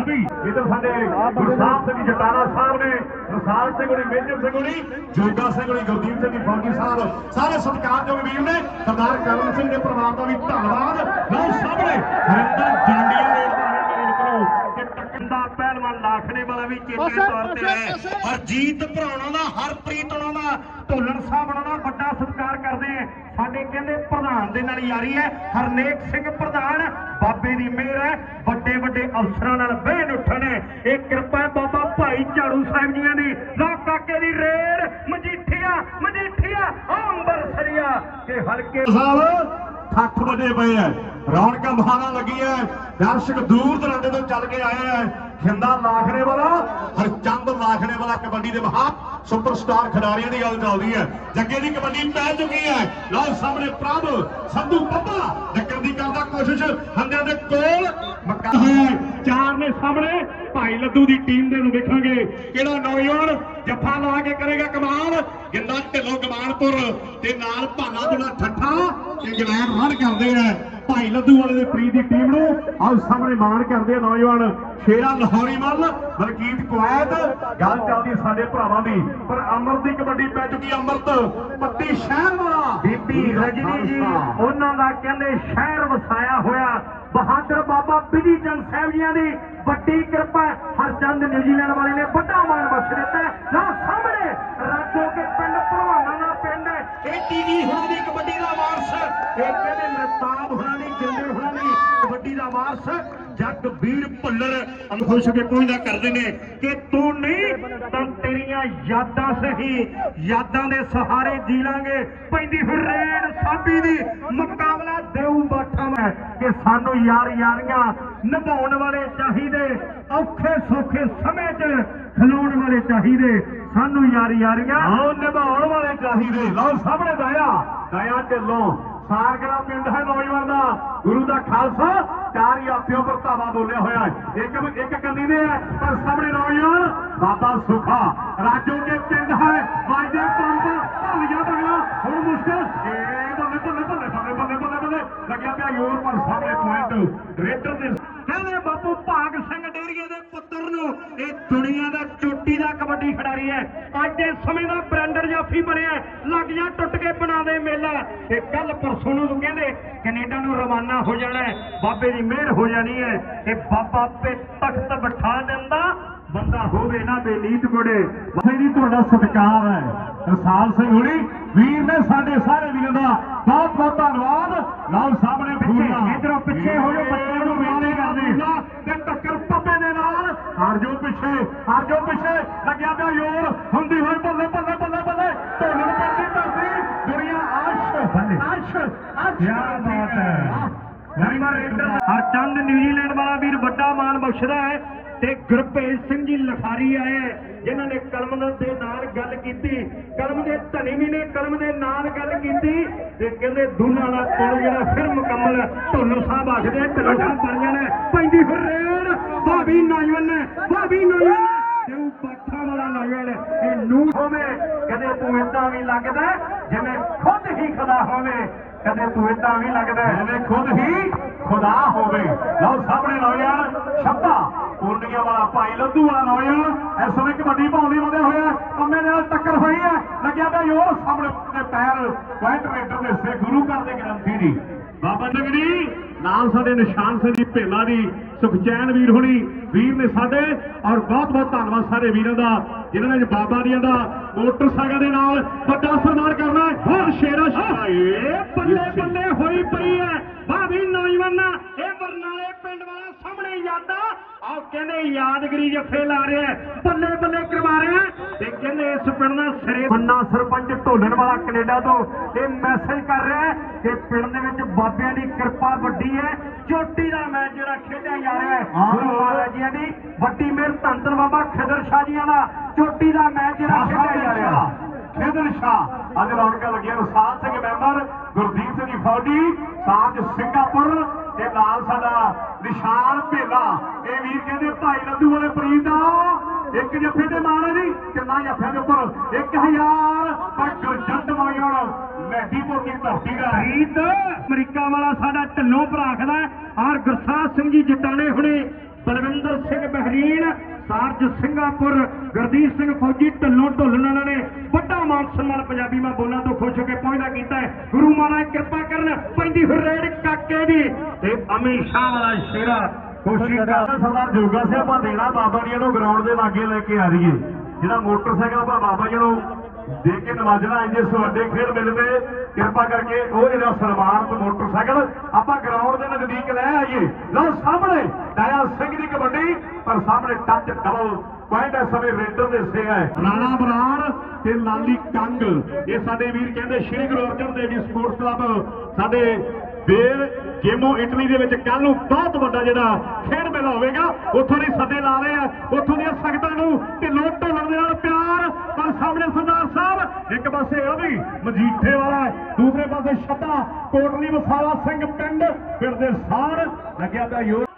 ਅਭੀ ਇਹ ਤਾਂ ਸਾਡੇ ਗੁਰਸਾਹਿਬ ਸਿੰਘ ਜਟਾਣਾ ਸਾਹਿਬ ਨੇ ਰਸਾਲ ਸਿੰਘ ਗੁਣੀ ਮੇਜਰ ਸਿੰਘ ਗੁਣੀ ਜੋਗਾ ਸਿੰਘ ਗੁਣੀ ਗੁਰਦੀਪ ਸਿੰਘ ਫੌਜੀ ਸਾਹਿਬ ਸਾਰੇ ਸਤਿਕਾਰਯੋਗ ਵੀਰ ਨੇ ਸਰਦਾਰ ਕਰਮ ਸਿੰਘ ਦੇ ਪਰਿਵਾਰ ਦਾ ਵੀ ਧੰਨਵਾਦ। ਲਓ ਸਾਹਮਣੇ ਹਰਿੰਦਰ ਜਾਂਡੀਆਂ ਰੋਡ ਦਾ ਟੱਕੰਦਾ ਪਹਿਲਵਾਨ ਲਾਖਣੇ ਵਾਲਾ ਵੀ ਚੇਤੇ ਤੌਰ ਤੇ ਹੈ। ਹਰਜੀਤ ਭਰਾਉਣਾ ਦਾ ਹਰਪ੍ਰੀਤ ਉਹਨਾਂ ਦਾ ਢੋਲਣ ਸਾਹਿਬ ਉਹਨਾਂ ਦਾ ਵੱਡਾ ਸਤਿਕਾਰ ਕਰਦੇ ਆ। ਸਾਡੇ ਕਹਿੰਦੇ ਪ੍ਰਧਾਨ ਦੇ ਨਾਲ ਯਾਰੀ ਹੈ। ਹਰਨੇਕ ਸਿੰਘ ਪ੍ਰਧਾਨ, ਬਾਬੇ ਦੀ ਮਿਹਰ ਹੈ। ਵੱਡੇ ਵੱਡੇ ਅਫਸਰਾਂ ਨਾਲ ਬਹਿਣ ਉੱਠਣ ਇਹ ਕਿਰਪਾ ਬਾਬਾ ਭਾਈ ਝਾੜੂ ਸਾਹਿਬ ਜੀਆਂ ਦੀ। ਲੋ ਕਾਕੇ ਦੀ ਰੇਡ, ਮਜੀਠੀਆ ਮਜੀਠੀਆ, ਅੰਬਰਸਰੀਆ। ਕੇ ਹਲਕੇ ਸਾਹਿਬ 8 ਵਜੇ ਪਏ ਐ ਰੌਣਕਾਂ ਬਹਾਨਾ ਲੱਗੀ ਐ ਦਰਸ਼ਕ ਦੂਰ ਦਰਾਡੇ ਤੋਂ ਚੱਲ ਕੇ ਆਏ ਐ ਖਿੰਦਾ ਲਾਖਣੇ ਵਾਲਾ ਹਰਚੰਦ ਲਾਖਣੇ ਵਾਲਾ ਕਬੱਡੀ ਦੇ ਮਹਾ ਸੁਪਰਸਟਾਰ ਖਿਡਾਰੀਆਂ ਦੀ ਗੱਲ ਚੱਲਦੀ ਐ ਜੱਗੇ ਦੀ ਕਬੱਡੀ ਪੈ ਚੁੱਕੀ ਐ ਲਓ ਸਾਹਮਣੇ ਪ੍ਰਭ ਸੰਧੂ ਪੱਪਾ ਟੱਕਰ ਦੀ ਕਰਦਾ ਕੋਸ਼ਿਸ਼ ਹੰਦਿਆਂ ਦੇ ਕੋਲ ਮੱਕਾ ਹੈ। ਚਾਰ ਨੇ ਸਾਹਮਣੇ ਭਾਈ ਲੱਦੂ ਦੀ ਟੀਮ ਦੇ ਨੂੰ ਵੇਖਾਂਗੇ। ਕਿਹੜਾ ਨੌਜਵਾਨ ਜੱਫਾ ਲਾ ਕੇ ਕਰੇਗਾ ਕਮਾਲ? ਗਿੰਦਾ ਢਿੱਲੋਂ ਕਮਾਨਪੁਰ ਤੇ ਨਾਲ ਭਾਨਾ ਜਿਹੜਾ ਠੱਠਾ ਇੰਗਲੈਂਡ ਰਨ ਕਰਦੇ ਆ ਭਾਈ ਲੱਦੂ ਵਾਲੇ ਦੇ ਪ੍ਰੀਤ ਦੀ ਟੀਮ ਨੂੰ ਆਓ ਸਾਹਮਣੇ ਮਾਣ ਕਰਦੇ ਆ ਨੌਜਵਾਨ ਸ਼ੇਰਾ ਲਾਹੌਰੀ ਮੱਲ ਮਲਕੀਤ ਕੁਵੈਤ। ਗੱਲ ਚੱਲਦੀ ਸਾਡੇ ਭਰਾਵਾਂ ਦੀ ਪਰ ਅਮਰਤ ਦੀ ਕਬੱਡੀ ਪੈ ਚੁੱਕੀ ਅਮਰਤ। ਪੱਤੀ ਸ਼ਹਿਰ ਵਾਲਾ। ਬੀਬੀ ਰਜਨੀ ਜੀ ਉਹਨਾਂ ਦਾ ਕਹਿੰਦੇ ਸ਼ਹਿਰ ਵਸਾਇਆ ਹੋਇਆ। ਬਹਾਦਰ ਬਾਬਾ ਬਿਧੀ ਚੰਦ ਸਾਹਿਬ ਜੀਆਂ ਦੀ ਵੱਡੀ ਕਿਰਪਾ। ਹਰਚੰਦ ਨਿਊਜ਼ੀਲੈਂਡ ਵਾਲੇ ਨੇ ਵੱਡਾ ਮਾਣ ਬਖਸ਼ ਦਿੱਤਾ। ਲਓ ਸਾਹਮਣੇ ਰਾਜੋ ਕੇ ਪਿੰਡ ਭਲਵਾਨਾਂ ਦਾ ਪਿੰਡ ਹੈ। ਇਹ ਟੀਵੀ ਹੁਣ ਦੀ ਕਬੱਡੀ ਦਾ ਵਾਰਸ ਇਹ ਕਹਿੰਦੇ ਦੀ ਕਬੱਡੀ ਦਾ ਵਾਰਸ ਭੁੱਲਰ ਖੁਸ਼ ਹੋ ਕੇ ਪਹੁੰਚਦਾ ਕਰਦੇ ਨੇ ਕਿ ਤੂੰ ਨਹੀਂ, ਤਾਂ ਤੇਰੀਆਂ ਯਾਦਾਂ ਸਹੀ। ਯਾਦਾਂ ਦੇ ਸਹਾਰੇ ਜੀ ਲਾਂਗੇ। ਪੈਂਦੀ ਫਿਰ ਰੇਡ ਸਾਬੀ ਦੀ ਮੁਕਾਬਲਾ ਦੇਉ ਬਾਠਾ ਮੈਂ ਕਿ ਸਾਨੂੰ ਯਾਰ ਯਾਰੀਆਂ ਨਿਭਾਉਣ ਵਾਲੇ ਚਾਹੀਦੇ, ਔਖੇ ਸੌਖੇ ਸਮੇਂ 'ਚ ਖਲੋਣ ਵਾਲੇ ਚਾਹੀਦੇ। ਸਾਨੂੰ ਯਾਰੀ ਯਾਰੀਆਂ ਆਓ, ਨਿਭਾਉਣ ਵਾਲੇ ਚਾਹੀਦੇ। ਲਓ, ਸਾਹਮਣੇ ਦਇਆ। ਦਇਆ ਢਿੱਲੋਂ। ਸਾਰਗਰਾ ਪਿੰਡ ਹੈ ਨੌਜਵਾਨ ਦਾ ਗੁਰੂ ਦਾ ਖਾਲਸਾ ਚਾਰ ਹੀ ਆਪਿਓ ਵਰਤਾਵਾ ਬੋਲਿਆ ਹੋਇਆ ਹੈ। ਇੱਕ ਇੱਕ ਕੰਨੀ ਨੇ ਹੈ, ਪਰ ਸਾਹਮਣੇ ਨੌਜਵਾਨ ਬਾਬਾ ਸੁਖਾ। ਰਾਜੋ ਕੇ ਪਿੰਡ ਹੈ ਵਾਜਦੇ ਪੰਪ ਭੱਲ ਗਿਆ ਬਗਲਾ। ਹੁਣ ਮੁਸ਼ਕਲ ਏ ਬੱਲੇ ਬੱਲੇ ਬੱਲੇ ਬੱਲੇ ਬੱਲੇ ਬੱਲੇ ਬੱਲੇ। ਲੱਗਿਆ ਪਿਆ ਯੋਰ ਪਰ ਸਾਹਮਣੇ ਪੁਆਇੰਟ ਰੇਡਰ ਦੇ ਭਾਗ ਸਿੰਘ ਡੇਰੀਏ ਦੇ ਪੁੱਤਰ ਨੂੰ। ਇਹ ਦੁਨੀਆ ਦਾ ਚੋਟੀ ਦਾ ਕਬੱਡੀ ਖਿਡਾਰੀ ਹੈ। ਅੱਜ ਦੇ ਸਮੇਂ ਦਾ ਬ੍ਰਾਂਡਰ ਜਾਫੀ ਬਣਿਆ। ਲੱਗ ਜਾ ਟੁੱਟ ਕੇ ਬਣਾ ਦੇ ਮੇਲਾ। ਤੇ ਕੱਲ ਪਰਸੋਂ ਨੂੰ ਤੂੰ ਕਹਿੰਦੇ ਕੈਨੇਡਾ ਨੂੰ ਰਵਾਨਾ ਹੋ ਜਾਣਾ ਹੈ। ਬਾਬੇ ਦੀ ਮਿਹਰ ਹੋ ਜਾਣੀ ਹੈ। ਤੇ ਬਾਬਾ ਪੇ ਤਖਤ ਬਿਠਾ ਦਿੰਦਾ। ਬੰਦਾ ਹੋਵੇ ਨਾ ਬੇਨੀਤ ਕੋੜੇ ਵਾਹਿਗੁਰੂ ਜੀ ਤੁਹਾਡਾ ਸਤਿਕਾਰ ਹੈ। ਰਸਾਲ ਸਿੰਘ ਹੁਣੀ ਵੀਰ ਨੇ ਸਾਡੇ ਸਾਰੇ ਵੀਰਾਂ ਦਾ ਬਹੁਤ ਬਹੁਤ ਧੰਨਵਾਦ। ਲਓ ਸਾਹਮਣੇ ਫੂਲਾ। ਇੱਧਰੋਂ ਪਿੱਛੇ ਹੋ ਜਾਓ, ਬੱਚਿਆਂ ਨੂੰ ਵੇਲੇ ਕਰਦੇ। ਹਰਜੋ ਪਿੱਛੇ ਹਰਜੋ ਪਿੱਛੇ। ਲੱਗਿਆ ਪਿਆ ਯੋਰ ਹੁੰਦੀ ਹੋਈ ਬੱਲੇ ਬੱਲੇ ਬੱਲੇ ਬੱਲੇ। ਢੋਲਣ ਪੈਂਦੀ ਧਰਤੀ। ਦੁਨੀਆ ਆਸ਼। ਆਸ਼ ਆਸ਼ ਕਿਆ ਬਾਤ ਹੈ। ਹਰਚੰਦ ਨਿਊਜ਼ੀਲੈਂਡ ਵਾਲਾ ਵੀਰ ਵੱਡਾ ਮਾਣ ਬਖਸ਼ਦਾ ਹੈ। ਤੇ ਗੁਰਭੇਜ ਸਿੰਘ ਜੀ ਲਖਾਰੀ ਆਏ ਹੈ, ਜਿਨ੍ਹਾਂ ਨੇ ਕਲਮ ਦੇ ਨਾਲ ਗੱਲ ਕੀਤੀ। ਕਲਮ ਦੇ ਧਨੀ ਵੀ ਨੇ ਕਲਮ ਦੇ ਨਾਲ ਗੱਲ ਕੀਤੀ ਤੇ ਕਹਿੰਦੇ ਦੋਨਾਂ ਦਾ ਪੁਲ ਜਿਹੜਾ ਫਿਰ ਮੁਕੰਮਲ ਢੋਲੋ ਸਾਹਿਬ ਆਖਦੇ ਢੋਲੋ ਸਾਹਿਬ ਬਣ ਜਾਣਾ। ਪੈਂਦੀ ਫਿਰ ਰੇਡ ਭਾਵੀ ਨੌਜਵਾਨ ਨੇ ਭਾਵੀ ਨੌਜਵਾਨ ਨੇ। ਤੇ ਵਾਲਾ ਨੌਜਵਾਨ ਇਹ ਨੂੰ ਹੋਵੇ ਕਦੇ ਤੂੰ ਇਦਾਂ ਵੀ ਲੱਗਦਾ ਜਿਵੇਂ ਖੁਦ ਹੀ ਖੁਦਾ ਹੋਵੇ ਕਦੇ ਤੂੰ ਇਦਾਂ ਵੀ ਲੱਗਦਾ ਜਿਵੇਂ ਖੁਦ ਹੀ ਖੁਦਾ ਹੋਵੇ। ਲਓ ਸਾਹਮਣੇ ਨੌਜਵਾਨ ਸ਼ਬਦ ਪੂਰਨੀਆ ਵਾਲਾ ਭਾਈ ਲੱਦੂ ਵਾਲਾ ਨੌਜਵਾਨ। ਇਸ ਸਮੇਂ ਕਬੱਡੀ ਪਾਉਂਦੀ ਵਧਿਆ ਹੋਇਆ ਕੰਮੇ ਦੇ ਨਾਲ ਟੱਕਰ ਹੋਈ ਹੈ। ਲੱਗਿਆ ਪਿਆ ਯੋਰ ਸਾਹਮਣੇ ਦੇ ਪੈਰ ਪੁਆਇੰਟ ਰੇਡਰ ਦੇ ਸੇ ਗੁਰੂ ਘਰ ਦੇ ਗ੍ਰੰਥੀ ਦੀ ਬਾਬਾ ਨਗਰੀ ਨਾਲ ਸਾਡੇ ਨਿਸ਼ਾਨ ਸਿੰਘ ਜੀ ਭੇਲਾ ਦੀ ਸੁਖਚੈਨ ਵੀਰ ਹੁਣੀ ਵੀਰ ਨੇ ਸਾਡੇ ਔਰ ਬਹੁਤ ਬਹੁਤ ਧੰਨਵਾਦ ਸਾਰੇ ਵੀਰਾਂ ਦਾ ਜਿਨ੍ਹਾਂ ਨੇ ਬਾਬਾ ਦੀਆਂ ਦਾ ਮੋਟਰਸਾਈਕਲ ਦੇ ਨਾਲ ਵੱਡਾ ਸਨਮਾਨ ਕਰਨਾ ਹੈ। ਹੋਰ ਸ਼ੇਰਾ ਸ਼ਾਹ ਇਹ ਬੱਲੇ ਬੱਲੇ ਹੋਈ ਪਈ ਹੈ। ਭਾਵੀ ਨੌਜਵਾਨਾ ਇਹ ਬਰਨਾਲੇ ਪਿੰਡ ਵਾਲਾ ਸਾਹਮਣੇ ਯਾਦਾਂ ਆਹ ਕਹਿੰਦੇ ਯਾਦਗਰੀ ਜੱਫੇ ਲਾ ਰਿਹਾ। ਬੱਲੇ ਬੱਲੇ ਕਰਵਾ ਰਿਹਾ। ਤੇ ਕਹਿੰਦੇ ਇਸ ਪਿੰਡ ਦਾ ਸਿਰੇ ਮੰਨਾ ਸਰਪੰਚ ਢੋਲਣ ਵਾਲਾ ਕੈਨੇਡਾ ਤੋਂ ਇਹ ਮੈਸੇਜ ਕਰ ਰਿਹਾ ਕਿ ਪਿੰਡ ਦੇ ਵਿੱਚ ਬਾਬਿਆਂ ਦੀ ਕਿਰਪਾ ਵੱਡੀ ਹੈ ਚੋਟੀ ਦਾ ਮੈਚ ਜਿਹੜਾ ਖੇਡਿਆ ਜਾ ਰਿਹਾ ਹੈ। ਗੁਰੂ ਮਹਾਰਾਜ ਜੀਆਂ ਦੀ ਵੱਡੀ ਮਿਹਰ ਧੰਨ ਧੰਨ ਬਾਬਾ ਖਿਦਰ ਸ਼ਾਹ ਜੀਆਂ ਦਾ ਚੋਟੀ ਦਾ ਮੈਚ ਜਿਹੜਾ ਖੇਡਿਆ ਜਾ ਰਿਹਾ ਖੇਦਰ ਸ਼ਾਹ ਅੱਜ ਰੌਣਕਾਂ ਲੱਗੀਆਂ ਰਸਾਲ ਸਿੰਘ ਮੈਂਬਰ ਗੁਰਦੀਪ ਸਿੰਘ ਜੀ ਫੌਜੀ ਸਾਜ ਸਿੰਗਾਪੁਰ ਤੇ ਨਾਲ ਸਾਡਾ ਨਿਸ਼ਾਨ ਭੇਲਾ। ਇਹ ਵੀਰ ਕਹਿੰਦੇ, ਭਾਈ ਲੱਦੂ ਵਾਲੇ ਪ੍ਰੀਤ ਦਾ ਇੱਕ ਜੱਫੇ ਤੇ ਮਾਣ ਜੀ, ਕਿੰਨਾ ਜੱਫਿਆਂ ਦੇ ਉੱਪਰ? 1000 ਪਰ ਗੁਰਜੰਟ ਮਾਇਣ ਮਹਿਦੀਪੁਰ ਦੀ ਧਰਤੀ ਦਾ। ਰੀਤ ਅਮਰੀਕਾ ਵਾਲਾ ਸਾਡਾ ਢਿੱਲੋਂ ਭਰਾ ਖੜਾ ਔਰ ਗੁਰਸਾਹਿਬ ਸਿੰਘ ਜੀ ਜਟਾਣੇ ਹੁਣੇ ਬਲਵਿੰਦਰ ਸਿੰਘ ਬਹਿਰੀਨ ਸਾਰਜ ਸਿੰਗਾਪੁਰ ਗੁਰਦੀਪ ਸਿੰਘ ਫੌਜੀ ਢਿੱਲੋਂ ਢੋਲਣ ਵਾਲਿਆਂ ਨੇ ਵੱਡਾ ਮਾਨ ਸਨਮਾਨ ਪੰਜਾਬੀ ਮਾਂ ਬੋਲਾਂ ਤੋਂ ਖੁਸ਼ ਹੋ ਕੇ ਪਹੁੰਚਦਾ ਕੀਤਾ ਹੈ। ਗੁਰੂ ਮਹਾਰਾਜ ਕਿਰਪਾ ਕਰਨ ਪੈਂਦੀ ਫਿਰ ਰੇਡ ਕਾਕੇ ਦੀ। ਤੇ ਅਮੀਰ ਸ਼ਾਹ ਵਾਲਾ ਸ਼ੇਰਾ ਕੋਸ਼ਿਸ਼ ਕਰ ਸਰਦਾਰ ਜੋਗਾ ਸਿੰਘ ਆਪਾਂ ਦੇਣਾ ਬਾਬਾ ਜੀ ਨੂੰ ਗਰਾਊਂਡ ਦੇ ਲਾਗੇ ਲੈ ਕੇ ਆ ਰਹੀਏ ਜਿਹੜਾ ਮੋਟਰਸਾਈਕਲ ਆਪਾਂ ਬਾਬਾ ਜੀ ਨੂੰ ਦੇ ਕੇ ਨਵਾਜਣਾ ਇਸ ਵੱਡੇ ਖੇਡ ਮੇਲੇ ਤੇ ਕਿਰਪਾ ਕਰਕੇ ਉਹ ਜਿਹੜਾ ਸਨਮਾਨਿਤ ਮੋਟਰਸਾਈਕਲ ਆਪਾਂ ਗਰਾਊਂਡ ਦੇ ਨਜ਼ਦੀਕ ਲੈ ਆਈਏ। ਲਓ ਸਾਹਮਣੇ ਡਾਇਆ ਸਿੰਘ ਦੀ ਪਰ ਸਾਹਮਣੇ ਟੱਚ ਡਬਲ ਪੁਆਇੰਟ ਇਸ ਸਮੇਂ ਰੇਡਰ ਦੇ ਸੇ ਹੈ। ਰਾਣਾ ਬਰਾੜ ਤੇ ਲਾਲੀ ਕੰਗ। ਇਹ ਸਾਡੇ ਵੀਰ ਕਹਿੰਦੇ ਸ਼੍ਰੀ ਗੁਰੂ ਅਰਜਨ ਦੇਵ ਜੀ ਸਪੋਰਟਸ ਕਲੱਬ। ਸਾਡੇ ਬੇਰ ਗੇਮੋ ਇਟਲੀ ਦੇ ਵਿੱਚ ਕੱਲ ਨੂੰ ਬਹੁਤ ਵੱਡਾ ਜਿਹੜਾ ਖੇਡ ਮੇਲਾ ਹੋਵੇਗਾ। ਉੱਥੋਂ ਦੀ ਸੱਦੇ ਲਾ ਰਹੇ ਆ। ਉੱਥੋਂ ਦੀਆਂ ਸੰਗਤਾਂ ਨੂੰ ਤੇ ਲੋਕ ਢੋਲਣ ਦੇ ਨਾਲ ਪਿਆਰ। ਪਰ ਸਾਹਮਣੇ ਸਰਦਾਰ ਸਾਹਿਬ, ਇੱਕ ਪਾਸੇ ਉਹ ਵੀ ਮਜੀਠੇ ਵਾਲਾ ਦੂਸਰੇ ਪਾਸੇ ਛੱਡਾ ਕੋਟਲੀ ਵਸਾਵਾ ਸਿੰਘ ਪਿੰਡ ਪਿੰਡ ਦੇ ਸਾਰ ਲੱਗਿਆ ਪਿਆ